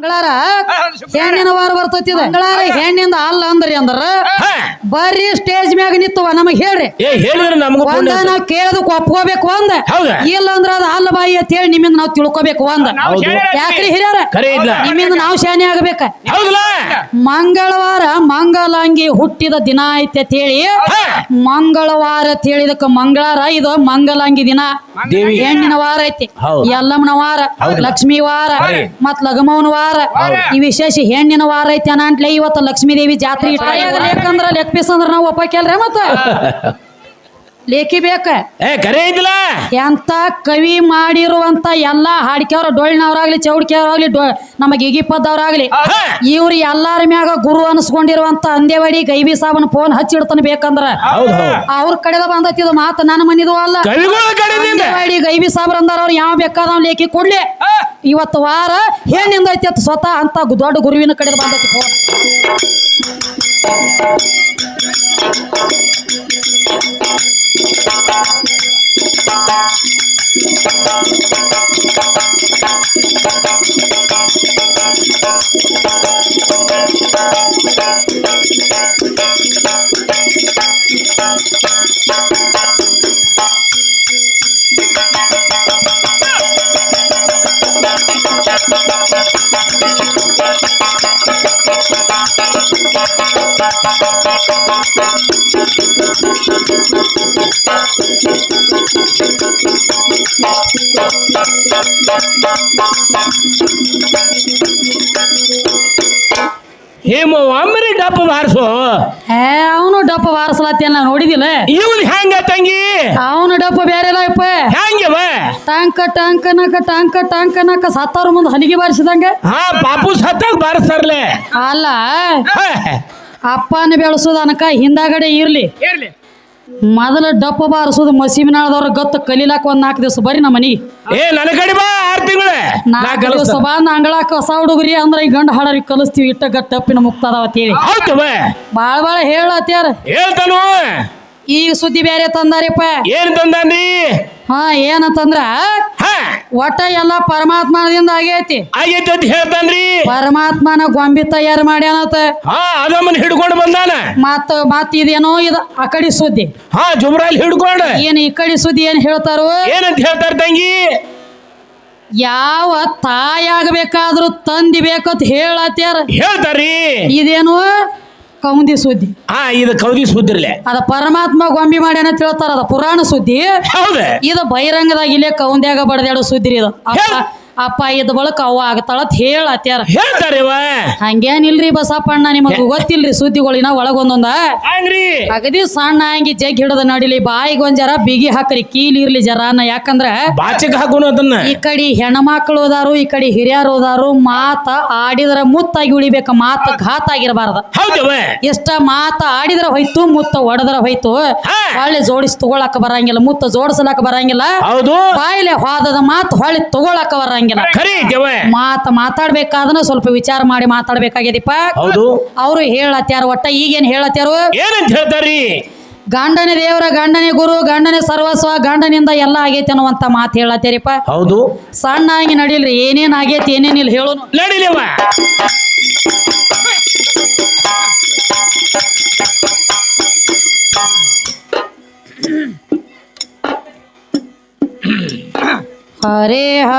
ಮಂಗಳಾರ? ಹೆಣ್ಣಿನ ವಾರ ಬರ್ತೈತಿ ಇದು. ಮಂಗಳಾರ. ಹೆಣ್ಣಿಂದ ಅಲ್ಲ ಅಂದ್ರಿ ಅಂದ್ರ. ಬರ್ರಿ ಸ್ಟೇಜ್ ಮ್ಯಾಗ ನಿಂತವ ನಮಗ್ ಹೇಳ್ರಿ. ಏ ಹೇಳಿದ್ರೆ ನಮಗೂ ಒಂದ ನಾವ್ ಕೇಳದಕ್ ಒಪ್ಕೋಬೇಕು ಒಂದ. ಹೌದಾ? ಇಲ್ಲ ಅಂದ್ರ ಅದ ಅಲ್ಲ ಬಾಯಿ ಅಂತ ಹೇಳಿ ನಿಮ್ಮಿಂದ ನಾವ್ ತಿಳ್ಕೊಬೇಕು ಒಂದ. ಯಾಕ್ರಿ ಹಿರಿಯರ? ನಿಮ್ಮಿಂದ ನಾವ್ ಶಾನೆ ಆಗ್ಬೇಕ. ಹೌದಲ್ಲ? ಮಂಗಳವಾರ ಮಂಗಲಾಂಗಿ ಹುಟ್ಟಿದ ದಿನ ಐತೆ ಅಂತ ಹೇಳಿ ಮಂಗಳವಾರ ಅಂತ ಮಂಗಳಾರ ಮಂಗಳವಾರ ಇದು ಮಂಗಲಾಂಗಿ ದಿನ. ಹೆಣ್ಣಿನ ವಾರ ಐತಿ. ಯಲ್ಲಮ್ಮನ ವಾರ ಲಕ್ಷ್ಮಿ ವಾರ. ಮತ್ ಲಗಮವನ ವಾರ. ಈ ವಿಶೇಷ ಹೆಣ್ಣಿನ ವಾರ ಐತಿ ಅನ್ನಂಟ್ಲೆ ಇವತ್ತು ಲಕ್ಷ್ಮೀ ದೇವಿ ಜಾತ್ರೆ ಯಾಕಂದ್ರ ಲೆಕ್ಕ ಪೀಸ್ ಅಂದ್ರ ನಾವು ಒಪ್ಪಕ್ಕೆಲ್ರಿ ಮತ್ತ. ಲೇಖಿ ಬೇಕ. ಏ ಕರೆ ಐತಿಲ್ಲ ಎಂತ ಕವಿ ಮಾಡಿರುವಂತ ಎಲ್ಲಾ ಹಾಡಿಕೆಯವ್ರ ಡೊಳ್ಳಿನವ್ರಾಗ್ಲಿ ಚೌಡಿಕೆಯವ್ರಾಗ್ಲಿ ಡೊ ನಮಗೆ ಇಗಿಪ್ಪದವ್ರಾಗ್ಲಿ ಹಾ. ಇವ್ರು ಎಲ್ಲಾರ ಮ್ಯಾಗ ಗುರು ಅನ್ಸ್ಕೊಂಡಿರುವಂತ ಅಂದೇವಾಡಿ ಗೈಬಿ ಸಾಬನ್ ಫೋನ್ ಹಚ್ಚಿಡ್ತಾನೆ ಬೇಕಂದ್ರ. ಅವ್ರ ಕಡೆ ಬಂದೈತಿ ಇದು ಮಾತು ನನ್ನ ಮನಿದು ಅಲ್ಲ. ಅಂದೇವಾಡಿ ಗೈಬಿ ಸಾಬ್ರ ಅಂದಾರ ಅವ್ರು ಯಾವ ಬೇಕಾದ ಲೇಖಿ ಕೊಡ್ಲಿ. ಇವತ್ತು ವಾರ ಹೆಣ್ಣಿಂದ ಐತಿ ಅಂತ ಸ್ವತಃ ಅಂತ ದೊಡ್ಡ ಗುರುವಿನ ಕಡೆ ಬಂದೈತಿ ಫೋನ್ ಹೇಮ ಒಮ್ಮರಿ ಡಪ್ಪ ಬಾರಿಸು. ಏ ಅವನು ಡಪ್ಪ ವಾರಸಲಾತಿಯನ್ನ ನೋಡಿದಿಲ್ಲ? ಇವನ್ ಹೆಂಗ ತಂಗಿ? ಅವನು ಡಪ್ಪ ಬೇರೆ ಯಪ್ಪ ಹೆಂಗವ ಟಾಂಕ ಟಾಂಕನಕ ಟಾಂಕ ಟಾಂಕನಕ ಸತ್ತಾರ ಮುಂದೆ ಹಲಿಗೆ ಬಾರಿಸಿದಂಗ? ಹಾ ಪಾಪು ಸತ್ತಾಗ ಬಾರಿಸ್ತಾರಲೆ. ಅಲ್ಲ ಹಾ. ಅಪ್ಪನ ಬೆಳೆಸೋದು ಅನಕ ಹಿಂದಾಗಡೆ ಇರ್ಲಿ. ಇರ್ಲಿ. ಮೊದಲ ಡಪ್ಪ ಬಾರಿಸೋದು ಮಸೀಮಿನಾಳದವ್ರ ಗತ್ತು ಕಲೀಲಾಕ ಒಂದ್ ನಾಲ್ಕು ದಿವಸ ಬರ್ರಿ ನಮ್ಮ ಮನಿ ಏ ನನ್ನ ಕಡೆ ಬಾ ಆರು ತಿಂಗಳ. ನಾ ನಾಲ್ಕು ದಿವಸ ಕಲಿಸ್ತ ಬಂದ್ ಅಂಗಳಾಕ ಹೊಸ ಹುಡುಗರಿ ಅಂದ್ರ ಈ ಗಂಡ ಹಾಡರಿ ಕಲಿಸ್ತೀವಿ ಇಟ್ಟ ಟಪ್ಪಿನ ಮುಕ್ತದಾವ ಅಂತೇಳಿ ಬಾಳ ಬಾಳ ಹೇಳತ್ಯಾರ. ಹೇಳ್ತಾನು. ಈಗ ಸುದ್ದಿ ಬೇರೆ ತಂದಾರಿಪ್ಪ. ಏನ್ ತಂದಾನ್ರಿ? ಹಾ ಏನಂತಂದ್ರ ಹಾ. ಒಟ್ಟ ಎಲ್ಲ ಪರಮಾತ್ಮನಿಂದ ಆಗೈತಿ. ಆಗೈತೆ ಅಂತ ಹೇಳ್ತಾನ್ರಿ. ಪರಮಾತ್ಮನ ಗೊಂಬಿ ತಯಾರು ಮಾಡ್ಯಾನತ. ಹಾ ಅದಮ್ಮನ್ ಹಿಡ್ಕೊಂಡು ಬಂದಾನ. ಮತ್ತ ಮತ್ ಇದೇನೋ ಇದು ಆ ಕಡೆ ಸುದ್ದಿ. ಹಾ ಜುಮ್ರಾಲ್ ಹಿಡ್ಕೊಂಡು. ಏನ್ ಈ ಕಡೆ ಸುದ್ದಿ ಏನ್ ಹೇಳ್ತಾರೋ? ಏನಂತ ಹೇಳ್ತಾರ ತಂಗಿ? ಯಾವ ತಾಯಾಗಬೇಕಾದ್ರೂ ತಂದಿ ಬೇಕಂತ ಹೇಳತ್ಯಾರ. ಹೇಳ್ತಾರ್ರಿ. ಇದೇನು? ಕೌಂದಿ ಸುದ್ದಿ. ಹಾ ಇದು ಕೌದಿ ಸುದ್ದಿರ್ಲೆ. ಅದ ಪರಮಾತ್ಮ ಗೊಂಬಿ ಮಾಡಿ ಅನ್ನ ಹೇಳ್ತಾರ ಅದ ಪುರಾಣ ಸುದ್ದಿ. ಹೌದ? ಇದು ಬಹಿರಂಗದಾಗ ಇಲ್ಲೇ ಕೌಂದ್ಯಾಗ ಬಡದ್ಯಾಡೋ ಸುದ್ದಿ ಇದು. ಅಪ್ಪ ಅಪ್ಪ ಇದ್ ಬಳಕ ಅವ್ವ ಆಗ್ತಾಳತ್ ಹೇಳತ್ಯಾರ. ಹೇಳ್ತಾರೆ ಹಂಗೇನಿಲ್ರಿ ಬಸಪ್ಪಣ್ಣ ನಿಮಗ್ ಗೊತ್ತಿಲ್ರಿ ಸುದ್ದಿಗಳಿನ ಒಳಗೊಂದೊಂದ ಹಂಗ್ರಿ? ಅಗದಿ ಸಣ್ಣ ಹಂಗಿ ಜಗ್ ಹಿಡದ ನಡಿಲಿ ಬಾಯಿಗೆ ಒಂದ್ ಜರ ಬಿಗಿ ಹಾಕ್ರಿ ಕೀಲಿರ್ಲಿ ಜರ ಅನ್ನ. ಯಾಕಂದ್ರ ಬಾಚಿಗೆ ಅದನ್ನ? ಈ ಕಡೆ ಹೆಣ್ಮಕ್ಳು ಹೋದಾರು ಈ ಕಡೆ ಹಿರಿಯರು ಅದಾರು ಮಾತ ಆಡಿದ್ರ ಮುತ್ತಾಗಿ ಉಳಿಬೇಕ ಮಾತ ಘಾತ ಆಗಿರಬಾರ್ದ. ಹೌದವ ಎಷ್ಟ ಮಾತ ಆಡಿದ್ರ ಹೋಯ್ತು ಮುತ್ತ ಒಡದ್ರ ಹೋಯ್ತು. ಹೊಳ್ಳಿ ಜೋಡಿಸಿ ತಗೊಳಕ ಬರಂಗಿಲ್ಲ ಮುತ್ತ ಜೋಡಿಸಲಕ ಬರಂಗಿಲ್ಲ. ಹೌದು. ಬಾಯಿಲೆ ಹೋದದ ಮಾತು ಹೊಳ್ಳಿ ತಗೊಳಕ ಬರಂಗಿಲ್ಲ. ಖರೀ ಐತೆವ ಮಾತ ಮಾತಾಡ್ಬೇಕಾದ್ರೆ ಸ್ವಲ್ಪ ವಿಚಾರ ಮಾಡಿ ಮಾತಾಡ್ಬೇಕಾಗ್ಯದಿಪ್ಪ. ಹೌದು. ಅವ್ರು ಹೇಳತ್ಯಾರ ಒಟ್ಟ ಈಗೇನ್ ಹೇಳತ್ಯಾರು? ಏನಂತ ಹೇಳ್ತಾರಿ? ಗಂಡನೇ ದೇವರ ಗಂಡನೇ ಗುರು ಗಂಡನೇ ಸರ್ವಸ್ವ ಗಂಡನಿಂದ ಎಲ್ಲ ಆಗೈತಿ ಅನ್ನುವಂತ ಮಾತು ಹೇಳತ್ತೀರಿಪ್ಪ ಹೌದು. ಸಣ್ಣ ಆಗಿ ನಡೀಲ್ರಿ ಏನೇನ್ ಆಗೈತಿ ಏನೇನಿಲ್ಲ ಹೇಳೋನು ನಡಿಲಿವ ಹರೇ ಹ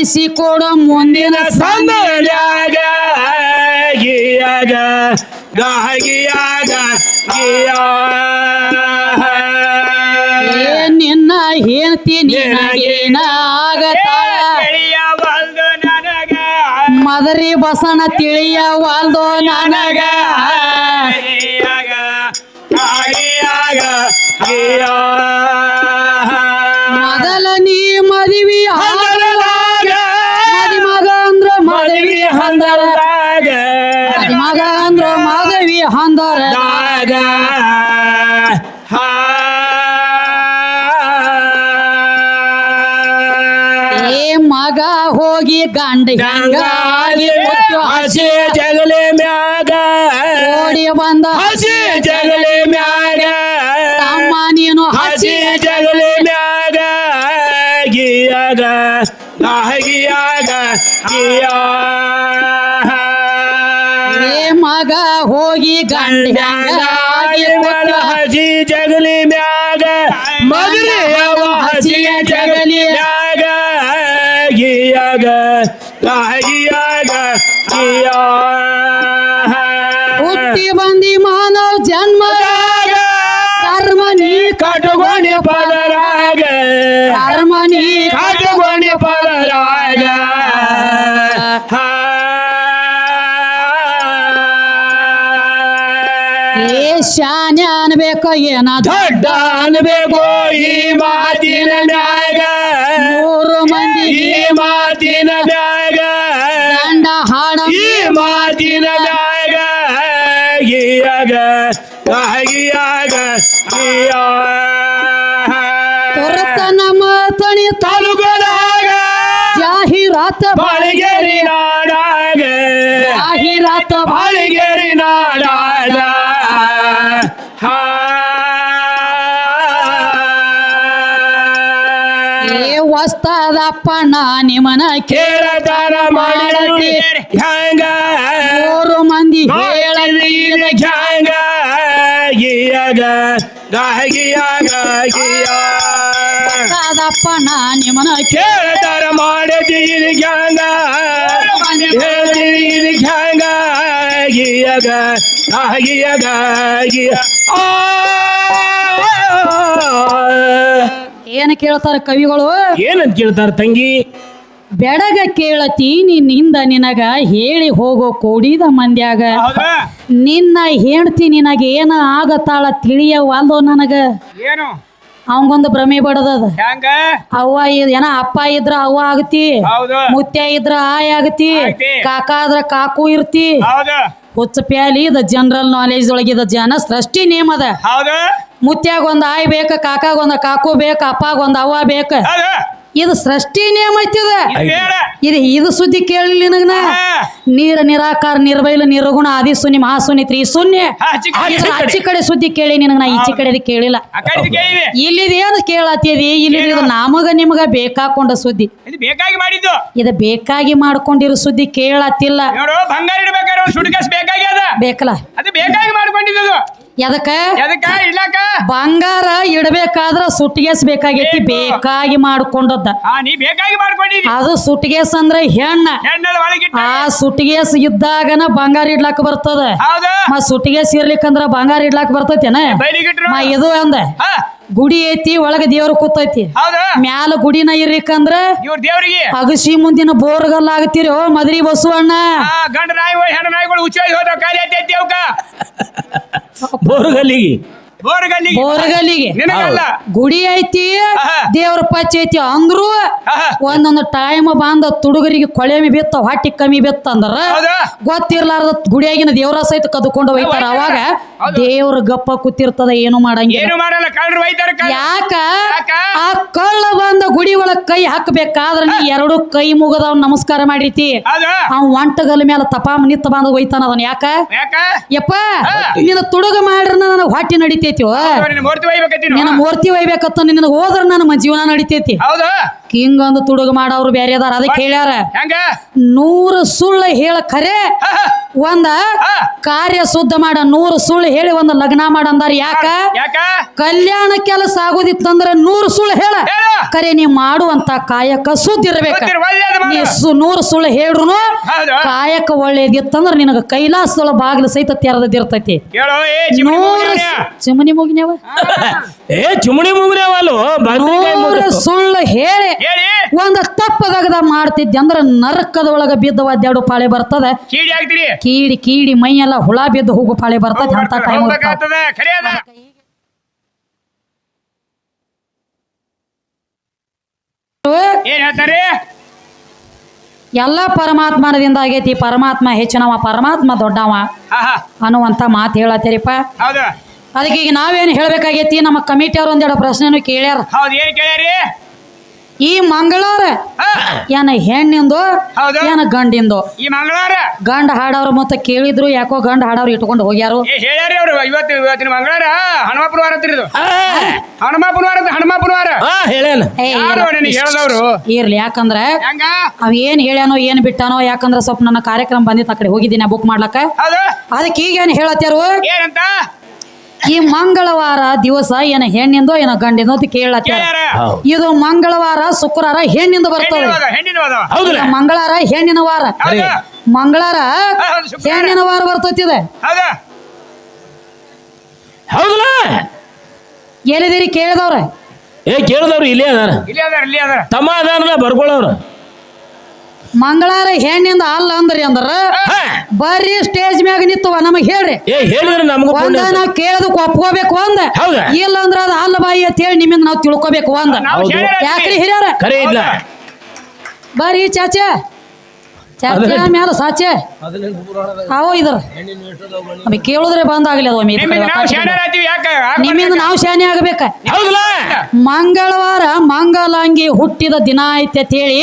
ತಿಳಿಸಿ ಕೊಡು ಮುಂದಿನ ಸಂದರ್ಯಾಗ ಗಿಯಾಗ ಗಾಗಿಯಾಗ ಗಿಯಾ. ನಿನ್ನ ಹೆಂಡತಿ ಮದರಿ ಬಸನ ತಿಳಿಯವಲ್ದು ನನಗ. ಗಿಯಾಗ ಗಿಯಾ. ಹಂದರದಾಗ ಮದಿ ಮಗ ಅಂದ್ರ ಮದುವೆ ಹಂದರ ದಾಗ. ಹಾ. ಏ ಮಗ ಹೋಗಿ ಗಂಡ ಹೆಂಗಾಗಿ ಮುತ್ತು ಹಸಿ ಜಗಲೆ ಮ್ಯಾಗ. ಓಡಿ ಬಂದ ಹಸಿ ಜಗಲೆ ಮ್ಯಾಗ. ತಮ್ಮ ನೀನು ಹಸಿ ಹಸಿ ಜಗಲೆ ಮ್ಯಾಗ. ಗಿಯಾಗ. ಗಿಯಾಗ. ಹೋಗಿ ಗಂಡ ಹೆಂಗಾಗಿ ಮುತ್ತು ಹಸಿ ಜಗಲಿ ಮ್ಯಾಗ ಮಗಲಿ ಅವ ಹಸಿ ಜಗಲಿ ಮ್ಯಾಗ ಗಿಯಾಗ ಗಿಯಾಗ ಶಾನೆ ಅನ್ಬೇಕು ಏನ ದೊಡ್ಡ ಅನ್ಬೇಕು ಈ ಮಾತಿನ ಮ್ಯಾಗ. ಮೂರು ಮಂದಿ ಈ ಮಾತಿನ ಮ್ಯಾಗ. ಗಂಡ ಹಾಡ ಈ ಮಾತಿನ ಮ್ಯಾಗ. ಗಿಯಾಗ ಗಿಯಾಗ. ಗಿಯಾ ತುರತ ನಮ್ಮ ತಣಿ ತಾಲೂಕದಾಗ. ಜಾಹೀರಾತ ಬಾಳಿಗೆರಿ ನಾಡಾಗ. ಜಾಹೀರಾತ ಬಾಳಿಗೆರಿ ನಾಡಾಗ. ಏ ವಸ್ತದಪ್ಪ ನಾ ನಿಮನ ಕೇಳತಾರ ಮಾಡತಿ ಹ್ಯಾಂಗ ಮೂರು ಮಂದಿ ಹೇಳದಿ ಹ್ಯಾಂಗ ಗಿಯಾಗ ಗಾಗಿಯಾಗ ಗಿಯಾ ವಸ್ತದಪ್ಪ ನಾ ನಿಮನ ಕೇಳತಾರ ಮಾಡತಿ ಹ್ಯಾಂಗ ಹೇಳದಿ ಹ್ಯಾಂಗ ಗಿಯಾಗ ಗಾಗಿಯಾಗ ಗಿಯ ಆ ಏನ್ ಕೇಳ್ತಾರ ಕವಿಗಳು? ಏನಂತ ಕೇಳ್ತಾರ ತಂಗಿ? ಬೆಡಗ ಕೇಳತಿ ನಿನ್ನಿಂದ ನಿನಗ ಹೇಳಿ ಹೋಗೋ ಕೂಡಿದ ಮಂದ್ಯಾಗ. ನಿನ್ನ ಹೆಂಡ್ತಿ ನಿನಗ ಏನ ಆಗತ್ತಾಳ ತಿಳಿಯವಾಲ್ದೋ ನನಗ? ಏನು? ಅವಂಗೊಂದು ಭ್ರಮೆ ಬಡದದ. ಅವ್ವ ಇದ್- ಏನ ಅಪ್ಪ ಇದ್ರ ಅವ್ವ ಆಗತಿ. ಹೌದು. ಮುತ್ಯ ಇದ್ರ ಆಯ್ ಆಗತಿ. ಆಗತಿ. ಕಾಕ ಆದ್ರ ಕಾಕು ಇರ್ತಿ. ಹೌದು. ಹುಚ್ಚ ಪ್ಯಾಲಿ ಇದ ಜನರಲ್ ನಾಲೆಜ್ ಒಳಗಿದ ಜನ ಸೃಷ್ಟಿ ನೇಮದ ಹೌದು. ಮುತ್ಯಾಗ ಒಂದು ಆಯ್ ಬೇಕ ಕಾಕಾಗ ಒಂದು ಕಾಕು ಬೇಕು ಅಪ್ಪಾಗ ಒಂದು ಅವ್ವ ಬೇಕು. ಇದು ಸೃಷ್ಟಿ ನೇಮ ಐತಿದ ಇದು. ಇದು ಸುದ್ದಿ ಕೇಳಲಿ ನಿನಗನ. ನೀರ ನಿರಾಕಾರ ನಿರ್ಬೈಲು ನಿರ್ಗುಣ ಆದಿ ಸುನಿ ಮಹಾ ತ್ರಿ ಶೂನ್ಯ ಸುನ್ಯ ಈಚೆ ಕಡೆ. ಸುದ್ದಿ ಕೇಳಿ ನಿನಗ ನಾ ಈಚೆ ಕಡೆ ಕೇಳಿಲ್ಲ. ಇಲ್ಲಿ ಇಲ್ಲಿದ ಏನು ಕೇಳತ್ತಿದಿ ಇಲ್ಲಿ ಇದು ನಮಗ ನಿಮಗ ಬೇಕಾಕೊಂಡ ಸುದ್ದಿ. ಇದು ಬೇಕಾಗಿ ಮಾಡಿದ್ದು. ಇದು ಬೇಕಾಗಿ ಮಾಡ್ಕೊಂಡಿರೋ ಸುದ್ದಿ ಕೇಳತ್ತಿಲ್ಲ ನೋಡು ಬಂಗಾರ ಇಡ್ಬೇಕಾದ್ರೆ ಒಂದು ಬೇಕಾಗಿ ಅದ ಬೇಕಲ್ಲ. ಅದು ಬೇಕಾಗಿ ಮಾಡ್ಕೊಂಡಿದ್ದು ಎದಕ್ಕ? ಎದಕ್ಕ? ಇಡ್ಲಾಕ ಬಂಗಾರ ಇಡಬೇಕಾದ್ರ ಸುಟ್ಗೇಸ್ ಬೇಕಾಗೈತಿ ಬೇಕಾಗಿ ಮಾಡ್ಕೊಂಡದ್ದ. ನೀ ಬೇಕಾಗಿ ಮಾಡ್ಕೊಂಡಿದ್ದಿ ಅದು ಸುಟ್ಗೇಸ್ ಅಂದ್ರೆ ಹೆಣ್ಣ. ಹೆಣ್ಣದ ಒಳಗಿಟ್ಟ. ಆ ಸುಟ್ಗೇಸ್ ಇದ್ದಾಗನ ಬಂಗಾರ ಇಡ್ಲಾಕ ಬರ್ತದ. ಹೌದು. ಸುಟ್ಗೇಸ್ ಇರ್ಲಿಕ್ಕಂದ್ರ ಬಂಗಾರ ಇಡ್ಲಾಕ ಬರ್ತೈತೇನ? ಬೈಲಿಗಿಟ್ರು ಮ ಇದು ಅಂದ. ಹಾ. ಗುಡಿ ಐತಿ ಒಳಗ ದೇವ್ರ ಕೂತೈತಿ. ಹೌದು? ಮ್ಯಾಲ ಗುಡಿನ ಇರ್ಲಿಕ್ಕಂದ್ರ ಇವ್ರ ದೇವ್ರಿಗೆ? ಅಗಸಿ ಮುಂದಿನ ಬೋರ್ಗಲ್ ಆಗ್ತಿರಿ ಓ ಮದ್ರಿ ಬಸವಣ್ಣ. ಹಾ ಗಂಡ ನಾಯಿಗಳು ಹೆಣ್ಣು ನಾಯಿಗಳು ಹುಚ್ಚೋಗಿ ಹೋದ ಕಾರ್ಯ ಐತಿ ಬೋರ್ಗಲ್ಲಿಗೆ. ಬೋರ್ಗಲ್ಲಿ ಬೋರ್ಗಲ್ಲಿಗೆ. ನಿನಗಲ್ಲ. ಗುಡಿ ಐತಿ. ದೇವ್ರ ಪಚ್ಚ ಐತಿ ಅಂದ್ರು. ಒಂದೊಂದು ಟೈಮ್ ಬಂದ ತುಡುಗರಿಗೆ ಕೊಳೆಮಿ ಬಿತ್ತ ಹೊಟ್ಟಿ ಕಮ್ಮಿ ಬಿತ್ತ ಅಂದ್ರ ಗೊತ್ತಿರ್ಲಾರ್ದ ಗುಡಿಯಾಗಿನ ದೇವ್ರ ಸಹಿತ ಕದ್ಕೊಂಡು ಹೋಯ್ತಾರ ಅವಾಗ. ದೇವ್ರ ಗಪ್ಪ ಕೂತಿರ್ತದ ಏನು ಮಾಡಂಗಿಲ್ಲ. ಯಾಕ? ಆ ಕಳ್ಳ ಬಂದ ಗುಡಿ ಒಳಗ್ ಕೈ ಹಾಕಬೇಕಾದ್ರ ನೀ ಎರಡು ಕೈ ಮುಗದವ್ ನಮಸ್ಕಾರ ಮಾಡಿರ್ತಿ. ಅವ್ ಒಂಟಗಲ್ ಮೇಲೆ ತಪಾಮ ನಿತ್ತ ಬಂದ ಹೋಯ್ತಾನ ಅದನ್. ಯಾಕ? ಯಪ್ಪ ನಿನ್ನ ತುಡುಗ ಮಾಡ್ರ ನನಗ ಹೊಟ್ಟಿ ನಡಿತೈತಿ ನಿನ್ನ ಮೂರ್ತಿ ಒಯ್ಬೇಕತ್ತ ನಿನ್ನ ಮೂರ್ತಿ ಒಯ್ಬೇಕತ್ತ ನಿನಗ ಹೋದ್ರ ನನ್ನ ಜೀವನ ನಡಿತೈತಿ. ಹೌದು. ಹಿಂಗ ಒಂದು ತುಡುಗ ಮಾಡವ್ರು ಬೇರೆ ಅದಾರ ಅದಕ್ಕೆ ಹೇಳ್ಯಾರ. ಹೆಂಗ? ನೂರು ಸುಳ್ಳು ಹೇಳ ಖರೆ ಹಾ. ಒಂದ ಕಾರ್ಯ ಶುದ್ಧ ಮಾಡ ನೂರು ಸುಳ್ಳು ಹೇಳಿ ಒಂದು ಲಗ್ನ ಮಾಡಂದಾರ ಯಾಕ? ಯಾಕ? ಕಲ್ಯಾಣ ಕೆಲಸ ಆಗೋದಿತ್ತಂದ್ರ ನೂರು ಸುಳ್ಳು ಹೇಳ. ಕರೆ ನೀ ಮಾಡುವಂತ ಕಾಯಕ ಸುದ್ದಿ ಇರ್ಬೇಕ. ನೂರು ಸುಳ್ಳು ಹೇಳ್ರು ಕಾಯಕ ಒಳ್ಳೇದಿತ್ತಂದ್ರ ನಿನಗ ಕೈಲಾಸದೊಳ ಬಾಗಿಲು ಸಹಿತ ತೆರೆದಿರ್ತೈತಿ. ನೂರು ಚಿಮಣಿ ಮುಗಿನ್ಯಾವ? ಏ ಚುಮಣಿ ಮೂಗಿನವಲು. ಸುಳ್ಳು ಹೇಳಿ. ಹೇಳಿ. ಒಂದ ತಪ್ಪದಾಗದ ಮಾಡ್ತಿದ್ದೆ ಅಂದ್ರ ನರಕದೊಳಗ ಬಿದ್ದ ಒದ್ದಾಡು ಪಾಳೆ ಬರ್ತದ. ಕೀಡಿ ಆಗ್ತೀರಿ ಕೀಡಿ ಕೀಡಿ ಮೈಯೆಲ್ಲ ಹುಳ ಬಿದ್ದು ಹೋಗು ಪಾಳೆ ಬರ್ತದೆ. ಅಂತ ಟೈಮ್ ಹೋಗ್ಬೇಕಾಗ್ತದ. ಖರೆ ಅದ ಏನ್ ಹೇಳ್ತಾರೆ? ಎಲ್ಲ ಪರಮಾತ್ಮನದಿಂದ ಆಗೈತಿ. ಪರಮಾತ್ಮ ಹೆಚ್ಚಿನವ ಪರಮಾತ್ಮ ದೊಡ್ಡವ ಅನ್ನುವಂತ ಮಾತು ಹೇಳತ್ತೀರಿಪ್ಪ. ಹೌದು. ಅದಕ್ಕೆ ಈಗ ನಾವೇನು ಹೇಳ್ಬೇಕಾಗೈತಿ? ನಮ್ಮ ಕಮಿಟಿಯವ್ರು ಒಂದೆರಡು ಪ್ರಶ್ನೆನು ಕೇಳ್ಯಾರ. ಹೌದು ಏನ್ ಕೇಳ್ಯಾರಿ? ಈ ಮಂಗಳಾರ ಏನ ಹೆಣ್ಣಿಂದು ಏನ ಗಂಡಿಂದು? ಈ ಮಂಗಳವಾರ? ಗಂಡ ಹಾಡವ್ರ ಮತ್ತೆ ಕೇಳಿದ್ರು ಯಾಕೋ ಗಂಡ ಹಾಡವ್ರು ಇಟ್ಕೊಂಡು ಹೋಗ್ಯಾರು. ಏ ಹೇಳ್ಯಾರಿ ಅವ್ರು ಇವತ್ತು ಇವತ್ತಿನ ಮಂಗಳವಾರ? ಹನುಮಾಪುರ ವಾರ ಅಂತೀರಿ ಇದು. ಆ, ವಾರ ಅಂತ ಹನುಮಾಪುರ ವಾರ ಆ, ಹೇಳೇನ ಏ, ಯಾರು ನಿನಗೆ ಹೇಳ್ದವ್ರು? ಇರ್ಲಿ ಯಾಕಂದ್ರೆ ಹೆಂಗ? ಅವ್ ಏನ್ ಹೇಳ್ಯಾನೋ ಏನ್ ಬಿಟ್ಟಾನೋ ಯಾಕಂದ್ರೆ ಸ್ವಲ್ಪ ನನ್ನ ಕಾರ್ಯಕ್ರಮ ಬಂದಿತ್ತು ಆ ಕಡೆ ಹೋಗಿದ್ದೀನಿ ಬುಕ್ ಮಾಡ್ಲಕ್ಕ. ಹೌದು. ಅದಕ್ಕೆ ಈಗ ಏನ್ ಹೇಳತ್ತಾರು ಏನಂತ? ಈ ಮಂಗಳವಾರ ದಿವಸ ಏನ ಹೆಣ್ಣಿಂದೋ ಏನ ಗಂಡಿಂದೋ ಅಂತ ಕೇಳತ್ಯಾರ. ಇದು ಮಂಗಳವಾರ ಶುಕ್ರವಾರ ಹೆಣ್ಣಿಂದ ಬರ್ತದೆ. ಹೌದಲ್ಲ ಮಂಗಳವಾರ ಹೆಣ್ಣಿನ ವಾರ. ಮಂಗಳವಾರ ಹೆಣ್ಣಿನ ವಾರ. ಬರ್ತದೆ ಹೌದಲ್ಲ? ಎಲ್ಲಿದಿರಿ ಕೇಳಿದವ್ರ? ಏ ಕೇಳಿದವ್ರು ಇಲ್ಲೇ ಅದಾರ. ಇಲ್ಲಿ ಅದಾರ ಇಲ್ಲಿ ಅದಾರ. ತಮ್ಮ ಅದಾರಲ್ಲ ಬರ್ಕೊಳ್ಳೋರು ಮಂಗಳವಾರ ಹೆಣ್ಣಿಂದ ಅಲ್ಲ ಅಂದ್ರಿ ಅಂದ್ರ. ಬರ್ರಿ ಸ್ಟೇಜ್ ಮ್ಯಾಗ ನಿಂತವ ನಮಗ್ ಹೇಳ್ರಿ. ಏ ಹೇಳಿದ್ರೆ ನಮಗೂ ಒಂದ ಪುಣ್ಯ ನಾವ್ ಕೇಳದಕ್ ಒಪ್ಕೋಬೇಕು ಒಂದ ಹೌದಾ? ಇಲ್ಲ ಅಂದ್ರ ಅದ ಅಲ್ಲ ಬಾಯಿ ಅಂತ ಹೇಳಿ ನಿಮ್ಮಿಂದ ನಾವ್ ತಿಳ್ಕೊಬೇಕು ಒಂದ ನಾವು ಹೌದು. ಹೇಳ್ಯಾರ ಯಾಕ್ರಿ ಹಿರಿಯರ? ಕರೆ ಇಲ್ಲ ಬರ್ರಿ ಚಾಚೆ. ಚಾಚೆ ಮ್ಯಾಲ ಸಾಚೆ? ಅವು ಇದ್ರ. ಅವಿ ಕೇಳಿದ್ರೆ ಬಂದಾಗಲಿ ಅದು ಒಮ್ಮೆ ಕಡೆ ನಿಮ್ಮಿಂದ ನಾವು ಶಾನೆ ಆಗ್ಬೇಕ. ಹೌದಲ್ಲ? ಮಂಗಳವಾರ ಮಂಗಲಾಂಗಿ ಹುಟ್ಟಿದ ದಿನ ಐತೆ ಅಂತ ಹೇಳಿ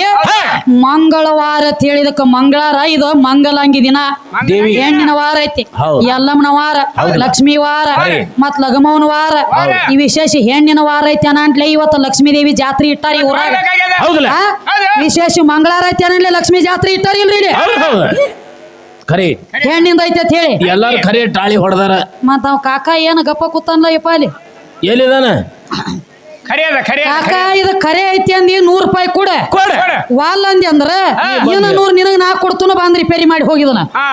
ಮಂಗಳವಾರ ತಿಳಿದಕ್ಕ ಮಂಗಳಾರ ಮಂಗಳವಾರ ಇದು ಮಂಗಲಾಂಗಿ ದಿನ. ಹೆಣ್ಣಿನ ವಾರ ಐತಿ. ಎಲ್ಲಮ್ಮನ ಯಲ್ಲಮ್ಮನ ವಾರ ಲಕ್ಷ್ಮಿ ವಾರ. ಮತ್ ಲಗಮವನ ವಾರ. ಈ ವಿಶೇಷ ಹೆಣ್ಣಿನ ವಾರ ಐತಿ ಅನ್ನಂಟ್ಲೆ ಇವತ್ತು ಲಕ್ಷ್ಮೀ ದೇವಿ ಜಾತ್ರೆ ಇಟ್ಟಾರ ಈ ಊರಾಗ. ಹೌದಲ್ಲ? ವಿಶೇಷ ಮಂಗಳಾರ ಐತಿ ಅನ್ನಂಟ್ಲೆ ಲಕ್ಷ್ಮೀ ಜಾತ್ರೆ ಇಟ್ಟಾರ ಇಲ್ರಿ ಖರೆ. ಹೆಣ್ಣಿಂದ ಐತೆ ಅಂತ ಹೇಳಿ. ಎಲ್ಲಾರು ಖರೆ ಟಾಳಿ ಹೊಡೆದಾರ. ಮತ್ ಅವ್ ಕಾಕ ಏನ ಗಪ್ಪ ಕೂತಾನಲ್ಲ ಯಪ್ಪ ಅಲ್ಲಿ? ಎಲ್ಲಿದಾನ? ಖರೆ ಅದ ಖರೆ ಅದ, ಕಾಕ ಖರೆ ಇದು ಖರೆ ಐತಿ ಅಂದಿ ನೂರ್ ರೂಪಾಯಿ ಕೊಡ. ಕೊಡ. ವಾಲ್ ಅಂದಿ ಅಂದ್ರ ಏನ ನೂರ್ ನಿನಗ ನಾ ಕೊಡ್ತುನ ಬಂದ್ ರಿಪೇರಿ ಮಾಡಿ ಹೋಗಿದನ. ಹಾ.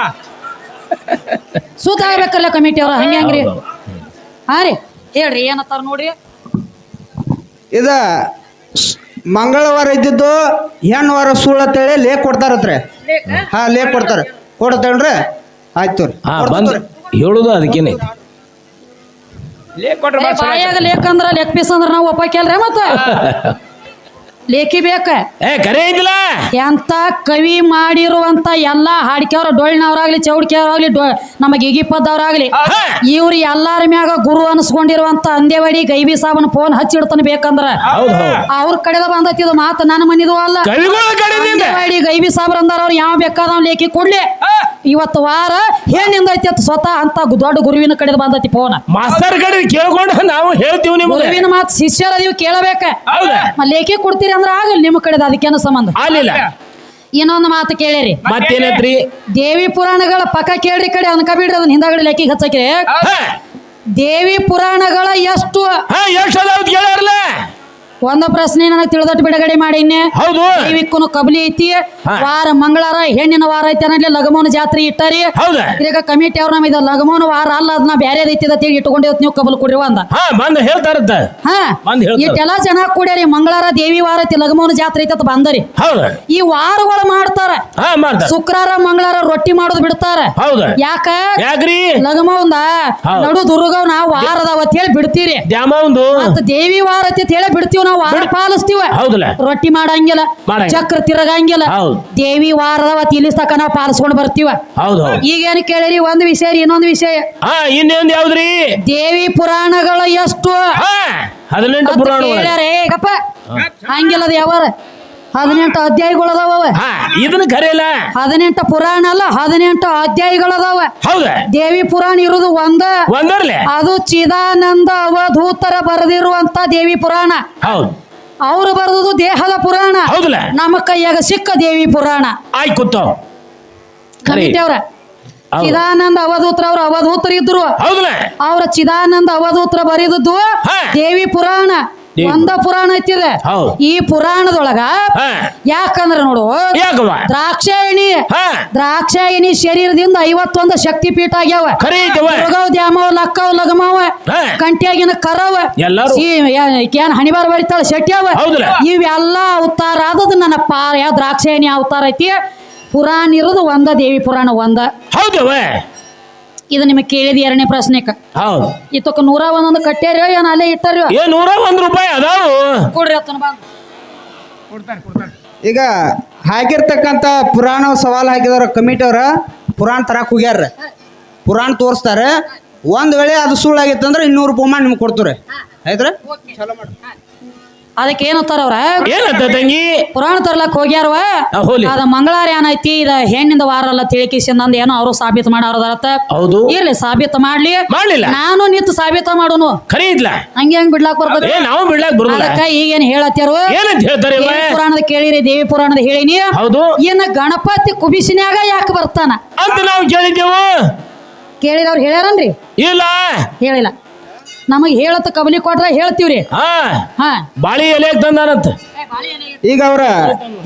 ಸೂತ ಆಗ್ಬೇಕಲ್ಲ ಕಮಿಟಿ ಅವ್ರ ಹಂಗೆ ಹಂಗ್ರಿ. ಹೌದು. ಹಾ ರೀ. ಹೇಳ್ರಿ ಏನತ್ತಾರ ನೋಡ್ರಿ ಇದ ಸ್- ಮಂಗಳವಾರ ಇದ್ದಿದ್ದು ಹೆಣ್ಣು ವಾರ ಸುಳ್ಳು ಅಂತೇಳಿ ಲೇಖ ಕೊಡ್ತಾರತ್ರಿ. ಹಾ ಲೇಖ ಕೊಡ್ತಾರ. ಕೊಡ್ತೇನ್ರಿ ಆಯ್ತು ಹಾ ಬಂದ್ ಹೇಳುದು ಅದಕ್ಕೇನೈತಿ ಲೇಖ ಕೊಟ್ರೆ ಬಾಯಾಗ ಲೇಖ ಅಂದ್ರ ಲೆಗ್ ಪೀಸ್ ಅಂದ್ರ ನಾವು ಕೇಳ್ರಿ ಮತ್ತ. ಲೇಖಿ ಬೇಕ? ಏ ಇದಿಲ್ಲ ಐತಿಲ್ಲ ಎಂತ ಕವಿ ಮಾಡಿರುವಂತ ಎಲ್ಲಾ ಹಾಡ್ಕ್ಯವ್ರ ಡೊಳ್ಳಿನವ್ರಾಗ್ಲಿ ಚೌಡ್ಕಿಯವ್ರಾಗ್ಲಿ ಡೊ ನಮಗೆ ಗಿಗಿಪದ್ದವ್ರಾಗ್ಲಿ ಹಾ. ಇವ್ರು ಎಲ್ಲಾರ ಮ್ಯಾಗ ಗುರು ಅನ್ಸ್ಕೊಂಡಿರುವಂತ ಅಂದೇವಾಡಿ ಗೈಬಿ ಸಾಬನ್ ಫೋನ್ ಹಚ್ಚಿಡ್ತಾನ ಬೇಕಂದ್ರ ಅವ್ರ ಕಡೆದ ಬಂದೈತಿ ಇದು ಮಾತು ನನ್ನ ಮನಿದು ಅಲ್ಲ. ಅಂದೇವಾಡಿ ಗೈಬಿ ಸಾಬ್ರ ಅಂದಾರ ಅವ್ರು ಯಾವ ಬೇಕಾದವ್ ಲೇಖಿ ಕೊಡ್ಲಿ. ಇವತ್ತು ವಾರ ಹೆಣ್ಣಿಂದ ಐತಿ ಅಂತ ಸ್ವತಃ ಅಂತ ದೊಡ್ಡ ಗುರುವಿನ ಕಡೆದ ಬಂದೈತಿ ಫೋನ್. ಮಾಸ್ತರ್ ಕಡೆ ಕೇಳ್ಕೊಂಡು ನಾವು ಹೇಳ್ತೀವಿ ನಿಮಗೆ. ಗುರುವಿನ ಮಾತು ಶಿಷ್ಯರ ನೀವು ಕೇಳಬೇಕ. ಲೇಖಿ ಕೊಡ್ತೀರಿ ಅಂದ್ರೆ ಆಗಲ್ಲ ನಿಮ್ಮ ಕಡೆದ ಅದಕ್ಕೇನು ಸಂಬಂಧ? ಆಗ್ಲಿಲ್ಲ. ಇನ್ನೊಂದು ಮಾತು ಕೇಳಿರಿ. ಮತ್ತೇನೈತ್ರಿ? ದೇವಿ ಪುರಾಣಗಳ ಪಕ್ಕ ಕೇಳ್ರಿ ಕಡೆ ಅನ್ಕ ಬಿಡ್ರಿ ಅದನ್ನ ಹಿಂದಾಗಡೆ ಲೆಕ್ಕಿಗೆ ಹಚ್ಚಕ್ರಿ. ದೇವಿ ಪುರಾಣಗಳ ಎಷ್ಟು ಹಾ ಎಷ್ಟು ಅದಾವ್ ಒಂದ ಪ್ರಶ್ನೆ ನನಗೆ ತಿಳಿದಟ್ಟು ಬಿಡುಗಡೆ ಮಾಡಿನ್ನೆ ಹೌದು. ಕಬಲಿ ಐತಿ. ವಾರ ಮಂಗಳವಾರ ಹೆಣ್ಣಿನ ವಾರ ಐತಿ ಅನ್ನಲಿ ಲಗಮೋನ ಜಾತ್ರೆ ಇಟ್ಟಾರಿ. ಈಗ ಕಮಿಟಿ ಅವ್ರ ನಮ್ ಇದು ಲಗಮೋನ ವಾರ ಅಲ್ಲ ಅದನ್ನ ಬೇರೆ ಐತಿ ಅಂತ ಹೇಳಿ ನೀವು ಕಬಲ್ ಕೊಡ್ರಿ ಒಂದ ಬಂದ್ ಹೇಳ್ತಾರ. ಇಟ್ಟೆಲ್ಲ ಜನ ಕೂಡ್ಯಾರಿ ಮಂಗಳವಾರ ದೇವಿ ವಾರ ಐತಿ ಲಗಮೋನ ಜಾತ್ರೆ ಐತಿ ಅಂತ ಬಂದರಿ. ಈ ವಾರಗಳು ಮಾಡ್ತಾರ. ಶುಕ್ರವಾರ ಮಂಗಳವಾರ ರೊಟ್ಟಿ ಮಾಡೋದು ಬಿಡ್ತಾರ. ಯಾಕ? ಹೌದ್. ನಡು ದುರ್ಗವ್ನ ವಾರ ಅದಾವ ಅಂತ ಹೇಳಿ ಬಿಡ್ತೀರಿ. ದೇವಿ ವಾರ ಅಂತ ಹೇಳಿ ಬಿಡ್ತೀವಿ ನಾವು. ವಾರ ಪಾಲಿಸ್ತೀವ? ಹೌದಲ್ಲ? ರೊಟ್ಟಿ ಮಾಡಂಗಿಲ್ಲ ಮಾಡಂಗಿಲ್ಲ. ಚಕ್ರ ತಿರಗಂಗಿಲ್ಲ. ಹೌದ್. ದೇವಿ ವಾರದವ ತಿಳಿಸ್ತಕ್ಕ ತಕ ನಾವು ಪಾಲಿಸ್ಕೊಂಡು ಬರ್ತೀವ? ಹೌದು ಹೌದು. ಈಗೇನು ಕೇಳಿರಿ ಒಂದ್ ವಿಷಯ ರೀ ಇನ್ನೊಂದು ವಿಷಯ. ಹಾ ಇನ್ನೊಂದ್ ಯಾವ್ದ್ರಿ? ದೇವಿ ಪುರಾಣಗಳು ಎಷ್ಟು? ಹಾ ಹದಿನೆಂಟು ಪುರಾಣ ಕೇಳ್ಯಾರ ಏ ಗಪ್ಪ ಹಂಗಿಲ್ಲದ ಯಾವಾರ ಹದಿನೆಂಟು ಅಧ್ಯಾಯಗಳದಾವ. ಹಾ ಇದನ್ನ ಕರೆಯಲ್ಲ? ಹದಿನೆಂಟು ಪುರಾಣ ಅಲ್ಲ ಹದಿನೆಂಟು ಅಧ್ಯಾಯಗಳದಾವ. ಹೌದ? ದೇವಿ ಪುರಾಣ ಇರೋದು ಒಂದ. ಒಂದರ್ಲೆ? ಅದು ಚಿದಾನಂದ ಅವಧೂತರ ಬರೆದಿರುವಂತ ದೇವಿ ಪುರಾಣ. ಹೌದು. ಅವ್ರು ಬರೆದದು ದೇಹದ ಪುರಾಣ. ಹೌದಲ್ಲ? ನಮ್ಮ ಕೈಯಾಗ ಸಿಕ್ಕ ದೇವಿ ಪುರಾಣ. ಆಯ್ ಹೌದು. ಚಿದಾನಂದ ಅವಧೂತ್ರ ಅವ್ರ ಅವಧೂತ್ರ ಇದ್ರು. ಹೌದಲ್ಲ? ಅವ್ರ ಚಿದಾನಂದ ಅವಧೂತ್ರ ಬರೆದದ್ದು ಹಾ. ದೇವಿ ಪುರಾಣ. ಒಂದ ಪುರಾಣ ಐತಿದೆ. ಹೌದು. ಈ ಪುರಾಣದೊಳಗ ಹಾ. ಯಾಕಂದ್ರ ನೋಡು ಯಾಕವ್ವ? ದ್ರಾಕ್ಷಾಯಣಿ ಹಾ. ದ್ರಾಕ್ಷಾಯಣಿ ಶರೀರದಿಂದ ಐವತ್ತೊಂದು ಶಕ್ತಿ ಪೀಠ ಆಗ್ಯಾವ. ಖರೆ ದುರ್ಗವ್ ದ್ಯಾಮವ ಲಕ್ಕವ್ ಲಗಮವ ಹಾ. ಕಂಟ್ಯಾಗಿನ ಕರವ ಎಲ್ಲಾರು. ಏನ್ ಹಣಿಬಾರ ಬರಿತಾಳ ಶೆಟ್ಯವ? ಹೌದಲ್ಲ? ಇವೆಲ್ಲ ಅವತಾರ ಆದದ ನನ್ನ ಪಾರ ಯಾವ ದ್ರಾಕ್ಷಾಯಣಿ ಅವತಾರ ಐತಿ. ಪುರಾಣ ಇರೋದು ಒಂದ ದೇವಿ ಪುರಾಣ ಒಂದ. ಹೌದವ ಇದು ನಿಮಗೆ ಕೇಳಿದ ಎರಡನೇ ಪ್ರಶ್ನೆಕ. ಹೌದು. ಇತ್ತಕ ನೂರ ಒಂದೊಂದು ಕಟ್ಟ್ಯಾರ ಏನ್ ಅಲ್ಲೇ ಇಟ್ಟಾರ ಏ ನೂರ ಒಂದ್ ರೂಪಾಯಿ ಅದಾವು. ಕೊಡ್ರಿ ಅತ್ತನ ಕೊಡ್ತಾರೆ ಈಗ ಹಾಕಿರ್ತಕ್ಕಂಥ ಪುರಾಣ ಸವಾಲು ಹಾಕಿದವ್ರ ಕಮಿಟಿ ಅವ್ರ ಪುರಾಣ ತರಕ್ ಹೋಗ್ಯಾರ. ಪುರಾಣ ತೋರಿಸ್ತಾರೆ. ಒಂದ್ ವೇಳೆ ಅದು ಸುಳ್ಳಾಗಿತ್ತಂದ್ರೆ ಇನ್ನೂರು ರೂಪಾಯಿ ಮಾಡಿ ನಿಮ್ಗೆ ಕೊಡ್ತಾರೆ ಆಯ್ತ್ರ? ಅದಕ್ಕೆ ಏನತ್ತಾರ ಅವ್ರ ತಂಗಿ ಪುರಾಣ ತರ್ಲಕ್ ಹೋಗ್ಯಾರವ ಹೋಲಿ. ಅದ ಮಂಗಳಾರ ಏನೈತಿ ಇದ ಹೆಣ್ಣಿಂದ ವಾರ ಅಲ್ಲ ತಿಳಿಕಿಸಿಂದ ಏನೋ ಅವರು ಸಾಬೀತು ಮಾಡಾರದತ್ತ ಹೌದು. ಇರ್ಲಿ ಸಾಬೀತು ಮಾಡ್ಲಿ. ಮಾಡ್ಲಿಲ್ಲ. ನಾನು ನಿಂತು ಸಾಬೀತ ಮಾಡೋನು. ಖರೀ ಇದ್ಲ. ಹಂಗೆ ಹಂಗ್ ಬಿಡ್ಲಾಕ್ ಬರ್ಬೋದು ನಾವು ಬಿಡ್ಲಾಕ್ ಬರುದಿಲ್ಲ. ಅದಕ್ಕ ಈಗೇನ್ ಹೇಳತ್ತಾರು ಏನಂತ ಹೇಳ್ತಾರೆ ಪುರಾಣದ ಕೇಳಿರಿ ದೇವಿ ಪುರಾಣದ ಹೇಳಿನಿ. ಹೌದು. ಏನ ಗಣಪತಿ ಕುಬಿಸಿನ್ಯಾಗ ಯಾಕೆ ಬರ್ತಾನ? ಅಂತ ನಾವು ಕೇಳಿದ್ದೇವು. ಕೇಳಿದವ್ರು ಹೇಳ್ಯಾರನ್ರಿ? ಇಲ್ಲ. ಹೇಳಿಲ್ಲ. ನಮಗ್ ಹೇಳತ್ತ ಕಬಲಿ ಕೊಟ್ರ ಹೇಳ್ತೀವ್ರಿ. ಹಾ. ಹಾ. ಬಾಳಿ ಎಲೆ ತಂದಾನಂತ ಈಗ ಅವ್ರ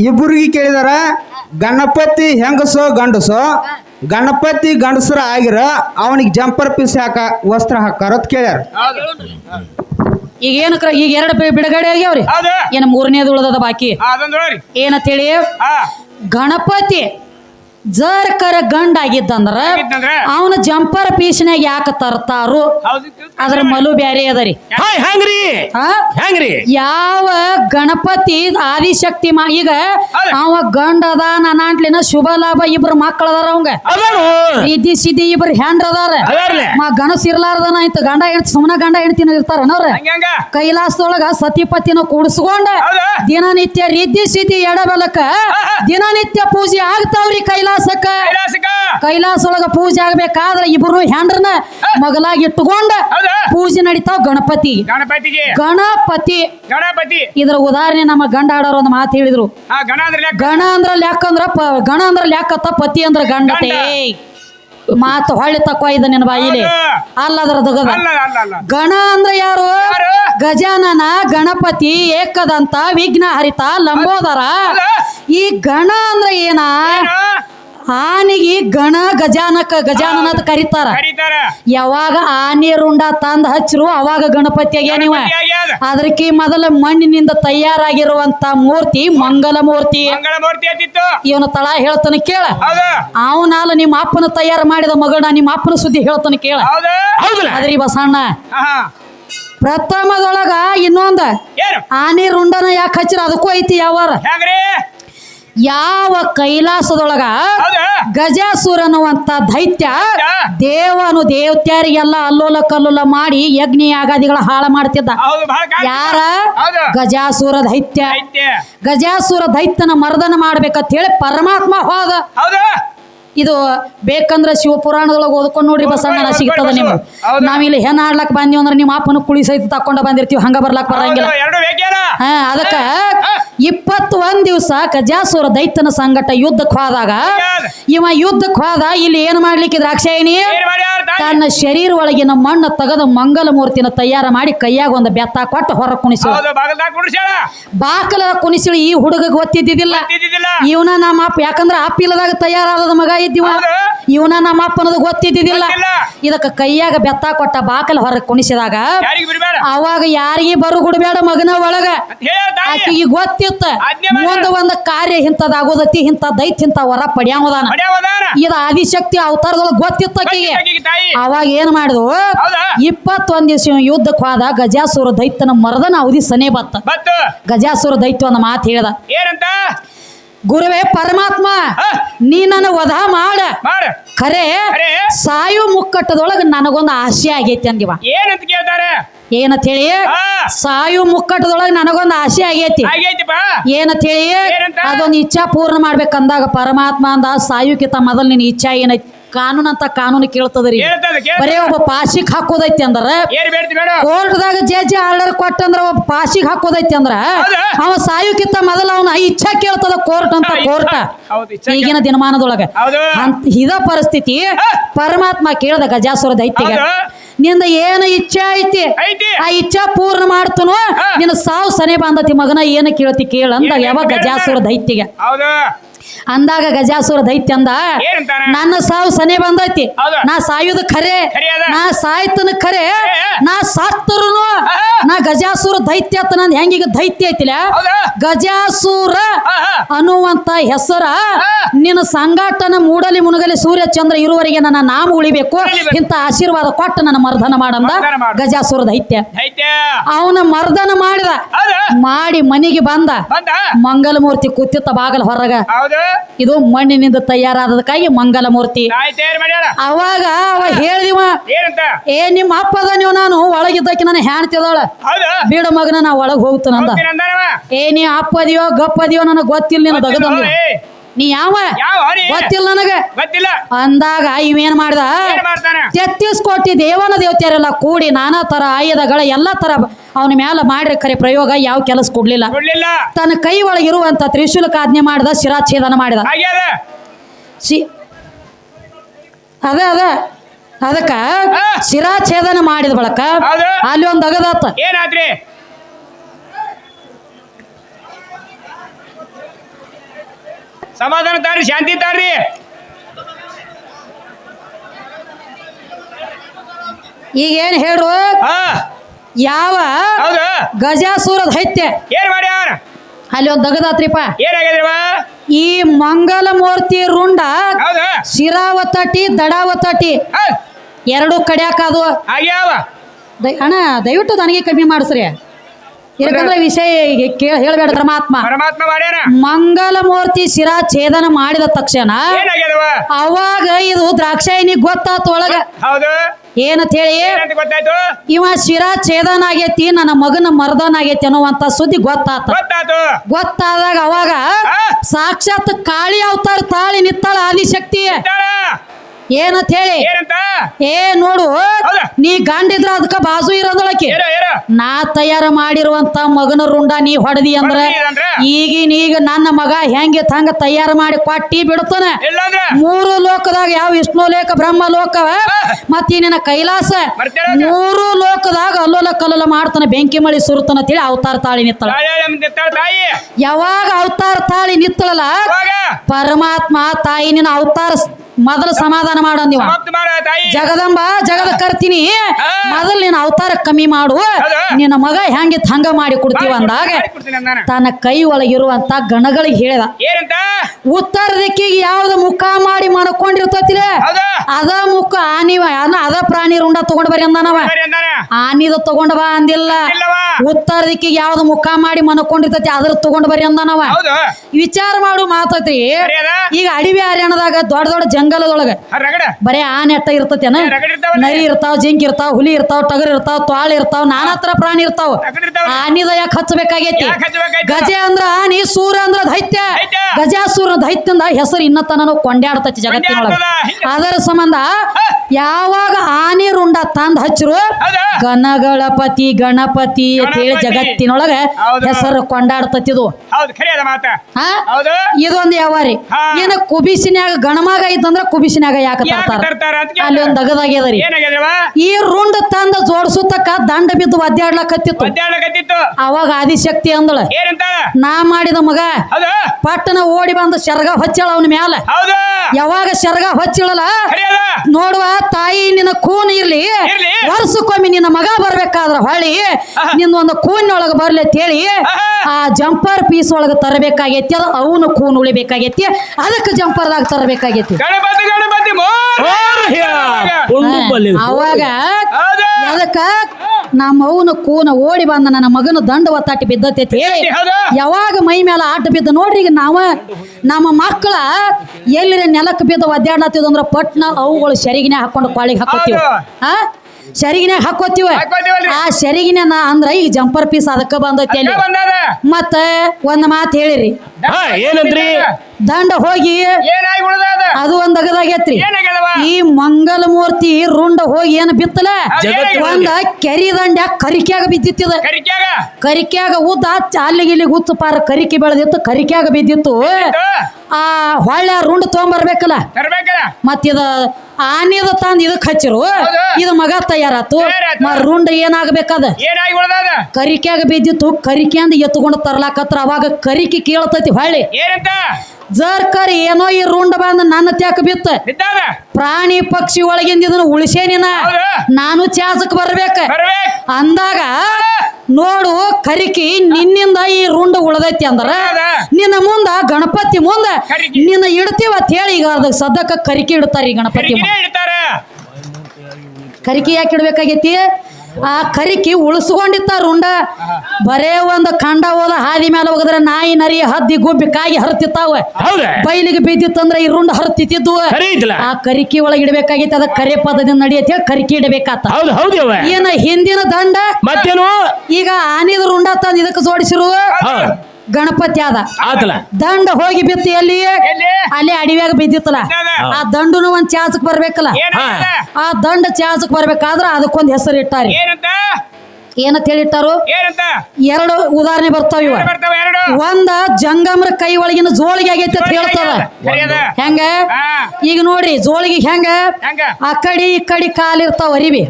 ಇಬ್ಬರಿಗೆ ಕೇಳಿದಾರ ಗಣಪತಿ ಹೆಂಗಸೋ ಗಂಡಸೋ ಗಣಪತಿ ಗಂಡಸರ ಆಗಿರ ಅವನಿಗೆ ಜಂಪರ್ ಪೀಸ್ ಹಾಕ ವಸ್ತ್ರ ಹಾಕಾರ ಅಂತ ಕೇಳ್ಯಾರ. ಈಗ ಏನಕ್ರ ಈಗ ಎರಡು ಬಿ- ಬಿಡುಗಡೆ ಆಗ್ಯಾವ್ರಿ. ಹೌದು. ಏನು ಮೂರನೇದು ಉಳ್ದದ ಬಾಕಿ. ಏನಂತ ಹೇಳಿ? ಹಾ. ಗಣಪತಿ ಜರ್ ಕರ ಗಂಡ ಆಗಿದ್ದಂದ್ರ? ಅವನ ಜಂಪರ್ ಪೀಸ್ನ್ಯಾಗ ಯಾಕೆ ತರ್ತಾರು? ಅದ್ರ ಮಲು ಬ್ಯಾರೆ ಅದರಿ. ಹೆಂಗ್ರಿ ಹಾ? ಹೆಂಗ್ರಿ ಯಾವ ಗಣಪತಿ ಆದಿಶಕ್ತಿ ಮಾ ಈಗ. ಅವ ಗಂಡ ಅದ ನನಾಂಟ್ಲಿನ ಶುಭ ಲಾಭ ಇಬ್ರು ಮಕ್ಕಳ ಅದಾರ ಅವಂಗ. ಸಿದ್ಧಿ ಸಿದ್ಧಿ ಇಬ್ರು ಹೆಂಡ್ರ ಅದಾರ. ಮಾ ಗಣಸ್ ಇರ್ಲಾರ್ದನ ಆಯ್ತು ಗಂಡ ಹೆಣ್ತಿ ಸುಮ್ಮನ ಗಂಡ ಹೆಣ್ತಿನ ಇರ್ತಾರ ಅವ್ರ ಕೈಲಾಸದೊಳಗ ಸತಿಪತಿನ ಕೂಡಿಸ್ಕೊಂಡ ದಿನನಿತ್ಯ ರಿದ್ದಿ ಸಿದ್ಧಿ ಎಡಬಲಕ ದಿನನಿತ್ಯ ಪೂಜೆ ಆಗ್ತಾವ್ರಿ ಕೈಲಾಸಕ್ಕ ಕೈಲಾಸಕ ಕೈಲಾಸ ಒಳಗ ಪೂಜೆ ಆಗ್ಬೇಕಾದ್ರೆ ಇಬ್ರು ಹೆಂಡ್ರನ ಮಗಲಾಗಿ ಇಟ್ಟುಕೊಂಡ ಪೂಜೆ ನಡೀತಾವ್ ಗಣಪತಿ. ಗಣಪತಿ. ಗಣಪತಿ. ಇದ್ರ ಉದಾಹರಣೆ ನಮ್ಮ ಗಂಡ ಆಡೋರು ಒಂದು ಮಾತು ಹೇಳಿದ್ರು. ಗಣ ಅಂದ್ರೆ ಅಂದ್ರ ಲೆಕ್ಕ ಅಂದ್ರ ಪ ಗಣ ಅಂದ್ರ ಲೆಕ್ಕತ್ತ ಪತಿ ಅಂದ್ರ ಗಂಡತೆ ಮಾತು ಹೊಳ್ಳಿ ತಕ್ಕ ಇದ ನಿನ್ನ ಬಾಯಿಲಿ. ಹೌದು. ಅಲ್ಲ ಅದ್ರ ದಗದ ಗಣ ಅಂದ್ರ ಯಾರು? ಗಜಾನನ ಗಣಪತಿ ಏಕದಂತ ವಿಘ್ನ ಹರಿತ ಲಂಬೋದರ ಈ ಗಣ ಅಂದ್ರ ಏನು? ಆನೆಗೆ ಗಣ ಗಜಾನಕ ಗಜಾನನ ಅಂತ ಕರೀತಾರ. ಕರೀತಾರ. ಯಾವಾಗ ಆನೆ ರುಂಡ ತಂದ ಹಚ್ಚರು ಅವಾಗ ಗಣಪತಿ ಆಗ್ಯಾನಿವ ಆಗ್ಯಾದ. ಅದಕ್ಕೆ ಮೊದಲ ಮಣ್ಣಿನಿಂದ ತಯಾರಾಗಿರುವಂತ ಮೂರ್ತಿ ಮಂಗಲ ಮೂರ್ತಿ ಮಂಗಳ ಮೂರ್ತಿ ಇವನ ತಳ ಹೇಳ್ತಾನ ಕೇಳ. ಹೌದು. ಅವನಾಲ ನಿಮ್ಮ ಅಪ್ಪನ ತಯಾರು ಮಾಡಿದ ಮಗನ ನಿಮ್ಮ ಅಪ್ಪನ ಸುದ್ದಿ ಹೇಳ್ತಾನ ಕೇಳ. ಹೌದು. ಹೌದಲ್ಲ. ಅದ್ರಿ ಬಸಣ್ಣ. ಹಾ ಹಾ. ಪ್ರಥಮದೊಳಗ ಇನ್ನೊಂದ. ಏನು? ಆನೆ ರುಂಡನ ಯಾಕೆ ಹಚ್ಚಿರ? ಅದಕ್ಕೂ ಐತಿ ಯಾವಾರ. ಹೆಂಗ್ರಿ ಯಾವ ಕೈಲಾಸದೊಳಗ ಗಜಾಸುರ ಗಜಾಸುರನ್ನುವಂತ ದೈತ್ಯ. ದೇವನು ದೇವತ್ಯರಿಗೆಲ್ಲ ಅಲ್ಲೋಲ ಕಲ್ಲೋಲ ಮಾಡಿ ಯಜ್ಞ ಯಾಗಾದಿಗಳ ಹಾಳ ಮಾಡ್ತಿದ್ದ. ಯಾರ? ಗಜಾಸುರ ದೈತ್ಯ. ಗಜಾಸುರ ದೈತ್ಯನ ಮರ್ದನ ಮಾಡ್ಬೇಕಂತ ಹೇಳಿ ಪರಮಾತ್ಮ ಹೌದು. ಇದು ಬೇಕಂದ್ರೆ ಶಿವಪುರಾಣದೊಳಗೆ ಓದ್ಕೊಂಡು ನೋಡ್ರಿ ಬಸಣ್ಣ ಸಿಗ್ತದ ನಿಮ್ಗೆ. ನಾವಿಲ್ಲಿ ಹೆಣ್ಣು ಆಡ್ಲಕ್ ಬಂದೀವಿ ಅಂದ್ರೆ ನಿಮ್ಮ ಅಪ್ಪನ ಕುಳಿ ಸಹಿತ ತಕೊಂಡ ಬಂದಿರ್ತೀವಿ ಹಂಗ ಬರ್ಲಕ್ ಬರಂಗಿಲ್ಲ. ಹಾ ಅದಕ್ಕ ಇಪ್ಪತ್ತು ಒಂದ್ ದಿವಸ ಕಜಾಸುರ ದೈತ್ಯನ ಸಂಗಟ ಯುದ್ಧಕ್ಕೆ ಹೋದಾಗ ಇವ ಯುದ್ಧಕ್ಕೆ ಹೋದ ಇಲ್ಲಿ ಏನ್ ಮಾಡ್ಲಿಕ್ಕೆ ದ್ರಾಕ್ಷಾಯಿನಿ ತನ್ನ ಶರೀರ ಒಳಗಿನ ಮಣ್ಣು ತೆಗೆದು ಮಂಗಲ ಮೂರ್ತಿನ ತಯಾರ ಮಾಡಿ ಕೈಯಾಗ ಒಂದು ಬೆತ್ತ ಕೊಟ್ಟು ಹೊರ ಕುಣಿಸಿ ಬಾಕಲ ಕುಣಿಸಿಳಿ ಈ ಹುಡುಗ ಗೊತ್ತಿದ್ದಿಲ್ಲ ಇವನ ನಮ್ಮ ಅಪ್ಪ ಯಾಕಂದ್ರೆ ಅಪ್ಪ ಇಲ್ಲದಾಗ ತಯಾರಾದ ಮಗ ಇದ್ದೀವ ಇವನ ನಮ್ಮ ಅಪ್ಪನದು ಗೊತ್ತಿದ್ದಿದ್ದಿಲ್ಲ. ಇದಕ್ಕ ಕೈಯಾಗ ಬೆತ್ತ ಕೊಟ್ಟ ಬಾಕಲ್ ಹೊರಗೆ ಕುಣಿಸಿದಾಗ ಅವಾಗ ಯಾರಿಗೆ ಬರು ಗುಡ್ಬೇಡ ಮಗನ ಒಳಗ? ಆಕಿಗೆ ಗೊತ್ತಿತ್ತ ಮುಂದ ಒಂದ್ ಕಾರ್ಯ ಇಂಥದ್ ಆಗೋದತಿ ಇಂಥ ದೈತ್ ಇಂಥ ವರ ಪಡ್ಯಾವದಾನ. ಇದ ಆದಿಶಕ್ತಿ ಅವತಾರದೊಳಗೆ ಗೊತ್ತಿತ್ತ ಆಕಿಗೆ. ಅವಾಗ ಏನ್ ಮಾಡಿದ್ವು ಇಪ್ಪತ್ತೊಂದ್ ದಿವಸ ಯುದ್ಧಕ್ಕೆ ಹೋದ ಗಜಾಸುರ ದೈತ್ಯನ ಮರದನ ಅವಧಿ ಸನೇ ಬತ್ತ. ಗಜಾಸುರ ದೈತ್ಯ ಒಂದ್ ಮಾತು ಹೇಳ್ದ. ಗುರುವೇ ಪರಮಾತ್ಮ ನೀ ನನ್ನ ವಧ ಮಾಡ. ಮಾಡ. ಖರೆ ಖರೆ? ಸಾಯು ಮುಕ್ಕಟ್ಟದೊಳಗ ನನಗೊಂದು ಆಸೆ ಆಗೈತಿ ಅಂದಿವ. ಏನಂತ ಕೇಳ್ತಾರೆ? ಏನಂತ ಹೇಳಿ ಹಾ. ಸಾಯು ಮುಕ್ಕಟ್ಟದೊಳಗ ನನಗೊಂದು ಆಸೆ ಆಗೈತಿ. ಏನಂತ ಹೇಳಿ ಏನಂತ? ಅದೊಂದು ಇಚ್ಛಾ ಪೂರ್ಣ ಮಾಡ್ಬೇಕಂದಾಗ ಪರಮಾತ್ಮ ಅಂದ ಸಾಯುಕಿತ ಮೊದಲು ನಿನ್ನ ಇಚ್ಛಾ ಏನೈತಿ? ಕಾನೂನು ಅಂತ ಕಾನೂನು ಕೇಳ್ತದ್ರಿ ಬರೀ ಒಬ್ಬ ಪಾಸಿಗೆ ಹಾಕೋದೈತಿ ಅಂದ್ರ ಏನ್ ಬೇಡ್ತಿ ಬೇಡ. ಕೋರ್ಟ್ದಾಗ ಜಡ್ಜಿ ಆರ್ಡರ್ ಕೊಟ್ಟಂದ್ರ ಒಬ್ಬ ಪಾಸಿಗೆ ಹಾಕೋದೈತಿ ಅಂದ್ರ ಹೌದಾ? ಅವ ಸಾಯೋಕಿಂತ ಮೊದಲ ಅವನ ಇಚ್ಛಾ ಕೇಳ್ತದ ಕೋರ್ಟ್ ಅಂತ ಕೋರ್ಟ್. ಹೌದು, ಇಚ್ಛಾ ಈಗಿನ ದಿನಮಾನದೊಳಗ. ಹೌದು. ಅಂತ ಇದ ಪರಿಸ್ಥಿತಿ ಪರಮಾತ್ಮ ಕೇಳ್ದ ಗಜಾಸುರ ದೈತ್ಯಗ ಹೌದು. ನಿಂದ ಏನ ಇಚ್ಛೆ ಐತಿ? ಐತಿ. ಆ ಇಚ್ಛಾ ಪೂರ್ಣ ಮಾಡ್ತನು ನಿನ್ನ ಸಾವು ಸನೆ ಬಂದತಿ ಮಗನ ಏನ ಕೇಳ್ತಿ ಕೇಳ ಅಂದ ಏನ್ ಯಾವಾಗ ಗಜಾಸುರ ದೈತ್ಯಗ ಹೌದು. ಅಂದಾಗ ಗಜಾಸುರ ದೈತ್ಯ ಅಂದ ನನ್ನ ಸಾವು ಸನೆ ಬಂದೈತಿ. ನಾ ಸಾಯುದು ಖರೆ. ನಾ ಸಾಯ್ತನ ಖರೆ. ನಾ ಸತ್ತರುನು. ನಾ ಗಜಾಸುರ ದೈತ್ಯ ಅಂತ ನಂದು ಹೆಂಗೀಗ ದೈತ್ಯ ಐತಿಲ್ಲ ಗಜಾಸುರ. ಅನ್ನುವಂತ ಹೆಸರ ನಿನ್ನ ಸಂಗಾಟನ ಮೂಡಲಿ ಮುನುಗಲಿ ಸೂರ್ಯ ಚಂದ್ರ ಇರುವವರಿಗೆ ನನ್ನ ನಾಮ ಉಳಿಬೇಕು. ಇಂತ ಆಶೀರ್ವಾದ ಕೊಟ್ಟು ನನ್ನ ಮರ್ದನ ಮಾಡಂದ ಗಜಾಸುರ ದೈತ್ಯ. ಅವನ ಮರ್ದನ ಮಾಡಿದ. ಮಾಡಿ ಮನೆಗೆ ಬಂದ. ಮಂಗಲ ಮಂಗಲಮೂರ್ತಿ ಕೂತಿತ್ತ ಬಾಗಲ ಹೊರಗ. ಇದು ಮಣ್ಣಿನಿಂದ ತಯಾರಾದದಕ್ಕಾಗಿ ಮಂಗಲ ಮೂರ್ತಿ ಅವಾಗ ಅವ ಹೇಳಿದಿವ ಏ ನಿಮ್ಮ ಅಪ್ಪದ ನೀವು ನಾನು ಒಳಗಿದ್ದಕ್ಕೆ ನಾನು ಹೆಣ್ತಿದವಳ ಹೌದು? ಬೀಡ ಮಗನ ನಾ ಒಳಗ್ ಹೋಗ್ತಾನಂದ. ಏ ನೀ ಅಪ್ಪದಿಯೋ ಗಪ್ಪದಿಯೋ ನನಗೆ ಗೊತ್ತಿಲ್ಲ ನೀನು ದಗದಂದ ಏ, ನೀ ಯಾವ? ಗೊತ್ತಿಲ್ಲ ನನಗೆ. ಗೊತ್ತಿಲ್ಲ. ಅಂದಾಗ ಇವೇನ್ ಮಾಡ್ದ? ತೆತ್ತಿಸ್ಕೊಟ್ಟಿ ಮಾಡ್ತಾನ? ತೆತ್ತಿಸ್ ಕೋಟಿ ದೇವನ ದೇವತೆಯರೆಲ್ಲ ಕೂಡಿ ನಾನಾ ತರ ಆಯುಧಗಳ ಎಲ್ಲಾ ತರ ಅವನ ಮೇಲೆ ಮಾಡ್ರಿ ಖರೆ ಪ್ರಯೋಗ ಯಾವ ಕೆಲಸ ಕೊಡ್ಲಿಲ್ಲ. ತನ್ನ ಕೈ ಒಳಗಿರುವಂತ ತ್ರಿಶೂಲಕ ಆಜ್ಞೆ ಮಾಡಿದ ಶಿರಾಚ್ಛೇದನ ಮಾಡಿದ. ಶಿ ಅದ ಅದ. ಅದಕ್ಕ. ಶಿರಾಚ್ಛೇದನ ಮಾಡಿದ ಬಳಕ. ಅಲ್ಲಿ ಒಂದ್ ಅಗದಾತ. ಸಮಾಧಾನ ತಾರಿ ಶಾಂತಿ ತಾರಿ ಈಗ ಏನ್ ಹೇಳ್ರು ಯಾವ ಗಜಾಸುರ ಹೈತ್ಯ? ಏನ್ ಮಾಡ್ಯಾರ? ಅಲ್ಲಿ ಒಂದ್ ದಗದಾತ್ರಿಪ್ಪ ಈ ಮಂಗಲ ಮೂರ್ತಿ ರುಂಡ ಶಿರಾವತಟಿ ದಡಾವತಟಿ. ಎರಡು ಕಡ್ಯಾಕ ಅದು ಅಣ್ಣ ದಯವಿಟ್ಟು ನನಗೆ ಕಮ್ಮಿ ಮಾಡಿಸ್ರಿ. ಯಾಕಂದ್ರೆ ವಿಷಯ ಹೇಳಬೇಡ ಪರಮಾತ್ಮ. ಪರಮಾತ್ಮ ಮಾಡ್ಯಾನ ಮಂಗಲ ಮೂರ್ತಿ ಶಿರಾ ಛೇದನ ಮಾಡಿದ ತಕ್ಷಣ ಏನಾಗ್ಯದವ? ಅವಾಗ ಇದು ದ್ರಾಕ್ಷಾಯಿನಿ ಗೊತ್ತಾತು ಒಳಗ. ಹೌದು. ಏನಂತ ಹೇಳಿ? ಗೊತ್ತಾಯ್ತು? ಇವ ಶಿರಾ ಛೇದನ ಆಗೈತಿ ನನ್ನ ಮಗನ ಮರ್ದನ ಆಗೈತಿ ಅನ್ನುವಂತ ಸುದ್ದಿ ಗೊತ್ತಾತ. ಗೊತ್ತಾತು. ಗೊತ್ತಾದಾಗ ಅವಾಗ ಸಾಕ್ಷಾತ್ ಕಾಳಿ ಅವತಾರ ತಾಳಿ ನಿತ್ತಾಳ ಆದಿಶಕ್ತಿ. ಏನಂತ ಹೇಳಿ ಏನಂತ? ಏ ನೋಡು ಹೌದಾ? ನೀ ಗಂಡಿದ್ರ ಅದಕ್ಕ ಬಾಜು ಇರೋದೊಳಕಿ ಏರ ಏರ. ನಾ ತಯಾರ ಮಾಡಿರುವಂತ ಮಗನ ರುಂಡ ನೀ ಹೊಡೆದಿ ಅಂದ್ರ ಹೊಡ್ದಿ ಅಂದ್ರ? ಈಗಿನ ಈಗ ನನ್ನ ಮಗ ಹೆಂಗೆ ತಂಗ ತಯಾರ ಮಾಡಿ ಕೊಟ್ಟಿ ಬಿಡ್ತಾನ? ಇಲ್ಲಾಂದ್ರ ಮೂರು ಲೋಕದಾಗ ಯಾವ ವಿಷ್ಣು ಲೇಖ ಬ್ರಹ್ಮ ಲೋಕ ಮತ್ತೆ ನಿನ್ನ ಕೈಲಾಸ? ಮೂರು ಲೋಕದಾಗ ಅಲ್ಲೋಲ ಕಲ್ಲೋಲ ಮಾಡ್ತಾನ ಬೆಂಕಿ ಮಳಿ ಸುರುತನ ತಿಳಿ ಅವತಾರ ತಾಳಿ ನಿತ್ತಳ. ತಾಳಿ ತಾಯಿ. ಯಾವಾಗ ಅವತಾರ ತಾಳಿ ನಿತ್ತಳಲ್ಲ? ಅವಾಗ ಪರಮಾತ್ಮ ತಾಯಿ ನಿನ್ನ ಅವತಾರ ಮೊದಲು ಸಮಾಧಾನ ಮಾಡ ತಾಯಿ. ಜಗದಂಬ ಜಗದ ಕರ್ತೀನಿ. ಮೊದಲು ನಿನ್ನ ಅವತಾರ ಕಮ್ಮಿ ಮಾಡು. ನಿನ್ನ ಮಗ ಹೆಂಗಿತ್ ಹಂಗ ಮಾಡಿ ಕೊಡ್ತೀವ ಅಂದಾಗ ತನ್ನ ಕೈ ಒಳಗಿರುವಂತ ಗಣಗಳಿಗೆ ಹೇಳಿದ ಉತ್ತರ ದಿಕ್ಕಿಗೆ ಯಾವ್ದು ಮುಖ ಮಾಡಿ ಮನ್ಕೊಂಡಿರ್ತತಿಲೆ? ಹೌದಾ. ಅದ ಮುಖ ಆನಿ ಅದ- ಅದ ಪ್ರಾಣಿ ರುಂಡ ತಗೊಂಡ್ ಬರ್ರಿ ಅಂದಾನವ. ಆನಿದ ತಗೊಂಡ್ ಬಾ ಅಂದಿಲ್ಲ. ಉತ್ತರ ದಿಕ್ಕಿಗೆ ಯಾವ್ದು ಮುಖ ಮಾಡಿ ಮನಕೊಂಡಿರ್ತತಿ ಅದ್ರ ತಗೊಂಡ್ ಬರ್ರಿ ಅಂದಾನವ. ವಿಚಾರ ಮಾಡು ಮಾತೈತಿ ಈಗ ಅಡವಿ ಅರಣ್ಯದಾಗ ದೊಡ್ಡ ದೊಡ್ಡ ಜಂಗಲದೊಳಗ. ಬರೇ ಆನೆ ಅಟ್ಟ ಇರ್ತತೇನ? ನರಿ ಇರ್ತಾವ ಜಿಂಕ್ ಇರ್ತಾವ ಹುಲಿ ಇರ್ತಾವ ಟಗರ್ ಇರ್ತಾವ ತ್ವಾಳ ಇರ್ತಾವ ನಾನಾ ತರ ಪ್ರಾಣಿ ಇರ್ತಾವ. ಆನಿದ ಯಾಕೆ ಹಚ್ಚಬೇಕಾಗೈತಿ? ಗಜ ಅಂದ್ರ ಆನಿ ಸೂರ ಅಂದ್ರ ದೈತ್ಯ. ಗಜಾಸೂರ ದೈತ್ಯಂದ ಹೆಸರು ಇನ್ನತನ ಕೊಂಡಾಡ್ತತಿ ಜಗತ್ತಿನೊಳಗ. ಅದರ ಸಂಬಂಧ ಯಾವಾಗ ಆನೆ ರುಂಡ ತಂದ್ ಹಚ್ಚರು? ಗಣಗಣಪತಿ ಗಣಗಳಪತಿ ಗಣಪತಿ ಅಂತ ಹೇಳಿ. ಜಗತ್ತಿನೊಳಗ ಹೆಸರು ಕೊಂಡಾಡ್ತತಿ ಹೌದು. ಇದೊಂದು ಯಾವಾರಿ? ಹಾ. ಏನ ಕುಬಿಸಿನ್ಯಾಗ ಗಣಮಗ ಇದ್ದಂದ್ರ ಕುಬಿಸಿನ್ಯಾಗ ಯಾಕ ಯಾಕೆ ತರ್ತಾರ? ಅಲ್ಲಿ ಒಂದ್ ದಗದಾಗ್ಯದರಿ ಈ ರುಂಡ ತಂದ ಜೋಡ್ಸುತ್ತಕ್ಕ ದಂಡ ಬಿದ್ದು ಒದ್ದಾಡ್ಲಕತ್ತಿತ್ತು. ಅವಾಗ ಆದಿಶಕ್ತಿ ಅಂದಳ. ನಾ ಮಾಡಿದ ಮಗ ಪಟ್ಟಣ ಓಡಿ ಬಂದು ಶರ್ಗ ಹೊಚ್ಚಳ ಅವನ ಮ್ಯಾಲ. ಯಾವಾಗ ಶರ್ಗ ಹೊಚ್ಚಿಳಲ್ಲ? ನೋಡುವ ತಾಯಿ ನಿನ್ನ ಕೂನ್ ಇರ್ಲಿ. ವರ್ಷಕ್ಕೊಮ್ಮೆ ನಿನ್ನ ಮಗ ಬರ್ಬೇಕಾದ್ರ ಹೊಳಿ. ನಿನ್ನ ಒಂದು ಕೂನ್ ಒಳಗ ಬರ್ಲಿ ಅಂತ ಹೇಳಿ ಆ ಜಂಪರ್ ಪೀಸ್ ಒಳಗ ತರಬೇಕಾಗೈತಿ ಅದು ಅವನು ಕೂನ್ ಉಳಿಬೇಕಾಗೈತಿ ಅದಕ್ಕೆ ಜಂಪರ್ದಾಗ ತರಬೇಕಾಗೈತಿ. ಗಣಪತಿ ಗಣಪತಿ ಮೋರ್! ಉಂಡು ಬಲ್ಲಿ ಅವಾಗ ಅದಕ್ಕ ನಮ್ಮ ಅವನು ಕೂನ ಓಡಿ ಬಂದ ನನ್ನ ಮಗನ ದಂಡ ಒತ್ತಾಟಿ ಬಿದ್ದತೈತಿ ಯಾವಾಗ ಮೈ ಮೇಲೆ ಆಟ ಬಿದ್ದ ನೋಡ್ರಿ ಈಗ ನಾವ ನಮ್ಮ ಮಕ್ಕಳ ಎಲ್ಲಿ ನೆಲಕ್ಕೆ ಬಿದ್ದ ಒದ್ದಾಡ್ಲಾತಿದ್ ಅಂದ್ರ ಪಟ್ನ ಅವುಗಳು ಸರಿಗಿನ ಹಾಕೊಂಡು ಕಾಳಿಗೆ ಹಾಕೋತೀವಿ. ಹಾ ಸೆರಿಗಿನ್ಯಾಗ ಹಾಕೋತೀವಿ. ಆ ಸೆರಿಗಿನ ಅಂದ್ರ ಈಗ ಜಂಪರ್ ಪೀಸ್ ಅದಕ್ಕ ಬಂದೈತಿ ಅಲ್ಲಿ. ಮತ್ತ ಒಂದ್ ಮಾತು ಹೇಳಿರಿ. ಹಾ ಏನಂತ್ರಿ ದಂಡ ಹೋಗಿ ಏನಾಗಿ ಉಳ್ದದ? ಅದು ಒಂದ್ ಅಗದಾಗೈತ್ರಿ. ಏನಾಗ್ಯದವ? ಈ ಮಂಗಲ ಮೂರ್ತಿ ರುಂಡ ಹೋಗಿ ಏನ್ ಬಿತ್ತಲ? ಒಂದ ಕೆರಿ ದಂಡ ಕರಿಕ್ಯಾಗ ಬಿದ್ದಿತ್ತಿದ. ಕರಿಕ್ಯಾಗ? ಕರಿಕ್ಯಾಗ ಉದ್ದ ಚಾಲಿಗೆ ಇಲ್ಲಿ ಹುಚ್ಚು ಪಾರ ಕರಿಕೆ ಬೆಳೆದಿತ್ತು ಕರಿಕ್ಯಾಗ ಬಿದ್ದಿತ್ತು. ಆ ಹೊಳ್ಳ ರುಂಡ್ ತೊಗೊಂಬರ್ಬೇಕಲ್ಲ? ಮತ್ತಿದ ಆನೆದ ತಂದ್ ಇದಕ್ ಹಚ್ಚಿರು. ಇದು ಮಗ ತಯಾರಾತು. ರುಂಡ ಏನಾಗಬೇಕದ? ಕರಿಕ್ಯಾಗ ಬಿದ್ದಿತ್ತು ಕರಿಕೆಂದ ಎತ್ಕೊಂಡು ತರ್ಲಾಕತ್ರ. ಅವಾಗ ಕರಿಕೆ ಕೇಳ್ತೈತಿ ಹೊಳ್ಳಿ. ಏನಂತ? ಜರ್ ಕರಿ ಏನೋ ಈ ರುಂಡ ಬಂದ ನನ್ನ ತ್ಯಾಕ ಬಿತ್ತ. ಬಿದ್ದಾದ? ಪ್ರಾಣಿ ಪಕ್ಷಿ ಒಳಗಿಂದ ಇದನ್ನ ಉಳಿಸೇನಿನ ಹೌದು. ನಾನು ಚಾಸಕ್ ಬರ್ಬೇಕ. ಬರ್ಬೇಕ್. ಅಂದಾಗ ನೋಡು ಕರಿಕಿ ನಿನ್ನಿಂದ ಈ ರುಂಡ ಉಳದೈತಿ ಅಂದ್ರ ಹೌದಾ? ನಿನ್ನ ಮುಂದ ಗಣಪತಿ ಮುಂದ ಕರಿಕೆ. ನಿನ್ನ ಇಡ್ತೀವ ಅಂತ ಹೇಳಿ ಈಗ ಅದ ಸದ್ಯಕ್ಕ ಕರಿಕಿ ಇಡ್ತಾರ ಈ ಗಣಪತಿ ಕರಿಕಿ ಕರಿಕಿನೇ ಇಡ್ತಾರ. ಕರಿಕೆ ಯಾಕೆ ಇಡ್ಬೇಕಾಗೈತಿ? ಆ ಕರಿಕಿ ಉಳಿಸ್ಕೊಂಡಿತ್ತ ರುಂಡ. ಬರೇ ಒಂದು ಕಂಡ ಹೋದ ಹಾದಿ ಮೇಲೆ ಹೋಗಿದ್ರೆ ನಾಯಿ ನರಿ ಹದ್ದಿ ಗುಬ್ಬಿ ಕಾಯಿ ಹರತಿತ್ತಾವ. ಬೈಲಿಗೆ ಬಿದ್ದಿತ್ತಂದ್ರೆ ಈ ರುಂಡ ಹರತಿತ್ತಿದ್ದು ಆ ಕರಿಕಿ ಒಳಗೆ ಇಡಬೇಕಾಗಿತ್ತು ಅದ ಕರೆ ಪದದಿಂದ ನಡಿಯತ್ತೆ ಕರಿಕಿ ಇಡಬೇಕಾತ. ಏನ ಹಿಂದಿನ ದಂಡ? ಮತ್ತೇನು? ಈಗ ಆನಿದ ರುಂಡ ತಂದ ಇದಕ್ಕೆ ಜೋಡಿಸಿರು. ಹಾ. ಗಣಪತಿ ಆದ. ದಂಡ ಹೋಗಿ ಬಿತ್ತು ಎಲ್ಲಿ? ಅಲ್ಲಿ ಅಡಿವ್ಯಾಗ ಬಿದ್ದಿತ್ತಲ್ಲ ಆ ದಂಡನು ಒಂದ್ ಚಾಸಕ್ ಬರ್ಬೇಕಲ್ಲ? ಆ ದಂಡ ಚಾಸಕ್ ಬರ್ಬೇಕಾದ್ರೆ ಅದಕ್ಕೊಂದ್ ಹೆಸರು ಇಟ್ಟಾರಿ. ಏನಂತ? ಏನಂತ ಹೇಳಿಟ್ಟಾರು ಏನಂತ? ಎರಡು ಉದಾಹರಣೆ ಬರ್ತಾವ ಇವ. ಒಂದ ಜಂಗಮ್ರ ಕೈ ಒಳಗಿನ ಜೋಳಿಗೆ ಆಗೈತೆ ಅಂತ ಹೇಳ್ತದ ಕರಿಯದ ಹೆಂಗ? ಈಗ ನೋಡ್ರಿ ಜೋಳಿಗೆ ಹೆಂಗ? ಹೆಂಗ? ಆ ಕಡಿ ಈ ಕಡಿ ಕಾಲಿರ್ತಾವ ಅರಿವಿ.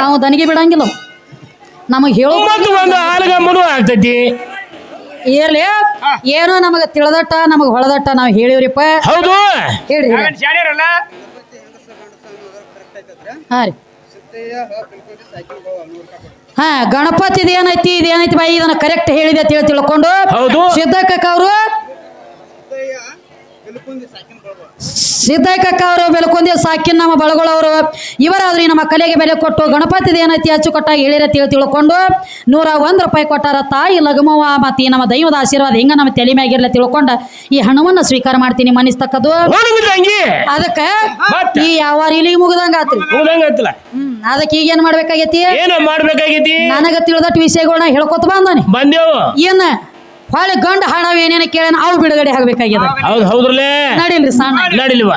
ನಾವು ದನಿಗೆ ಬಿಡಂಗಿಲ್ಲ. ನಮಗ್ ಹೇಳೋ ಒಂದು ಆಲಗಮ್ಮನು ಆಗ್ತೈತಿ. ಇರ್ಲಿ ಏನೋ ನಮಗ ತಿಳದಟ್ಟ ನಮಗ ಹೊಳದಟ್ಟ ನಾವ್ ಹೇಳಿವ್ರಿಪ್ಪ. ಹೌದು. ಹೇಳ್ರಿ ಹಾಗನ್ ಶಾಣ್ಯರಲ್ಲ? ಹಾ ರೀ. ಹಾ ಗಣಪತಿದ ಏನೈತಿ ಇದೇನೈತಿ ಬಾಯಿ ಇದನ್ನ ಕರೆಕ್ಟ್ ಹೇಳಿದೆ ಅಂತ ಹೇಳಿ ತಿಳ್ಕೊಂಡು. ಹೌದು. ಸಿದ್ದಕ್ಕಕ್ಕ ಅವರು? ಸಿದ್ದಕ್ಕಕ್ಕ ಅವರು ಬೆಳ್ಕೊಂಡಿ ಸಾಕಿನ ನಮ್ಮ ಬಳಗೊಳವರು ಇವರಾದ್ರೂ ನಮ್ಮ ಕಲೆಗೆ ಬೆಲೆ ಕೊಟ್ಟು ಗಣಪತಿದ ಅಚ್ಚು ಅಚ್ಚುಕಟ್ಟಾಗಿ ಹೇಳಿರ ತಿಳಿ ತಿಳ್ಕೊಂಡು ನೂರ ಒಂದ್ ರೂಪಾಯಿ ಕೊಟ್ಟಾರ ತಾಯಿ ಲಗಮವ್ವ ಮತ್ತು ನಮ್ಮ ದೈವದ ಆಶೀರ್ವಾದ ಹಿಂಗ ನಮ್ಮ ತಲೆ ಮ್ಯಾಗಿರ್ಲ ತಿಳ್ಕೊಂಡ ಈ ಹಣವನ್ನ ಸ್ವೀಕಾರ ಮಾಡ್ತೀನಿ ಮನಿಸ್ತಕ್ಕದು ಅದಕ್ಕೆ? ಈ ಯಾವ ಇಲ್ಲಿಗೆ ಮುಗ್ದಂಗ ಆತ್ರಿ. ಹ್ಮ್ ಅದಕ್ಕೆ ಈಗ ಏನ್ ಮಾಡ್ಬೇಕಾಗೈತಿ? ನನಗ ತಿಳಿದಟ್ಟು ವಿಷಯಗಳನ್ನ ಹೇಳ್ಕೊತ ಬಂದಾನೆ ಏನ? ಹೊಳೆ ಗಂಡ ಹಾಡವ ಏನೇನ ಕೇಳನ ಅವು ಬಿಡುಗಡೆ ಆಗ್ಬೇಕಾಗಿದೆ ಹೌದು ಹೌದ್ರಲ್ಲೇ? ನಡೀಲ್ರಿ ಸಣ್ಣ ನಡಿಲ್ವಾ.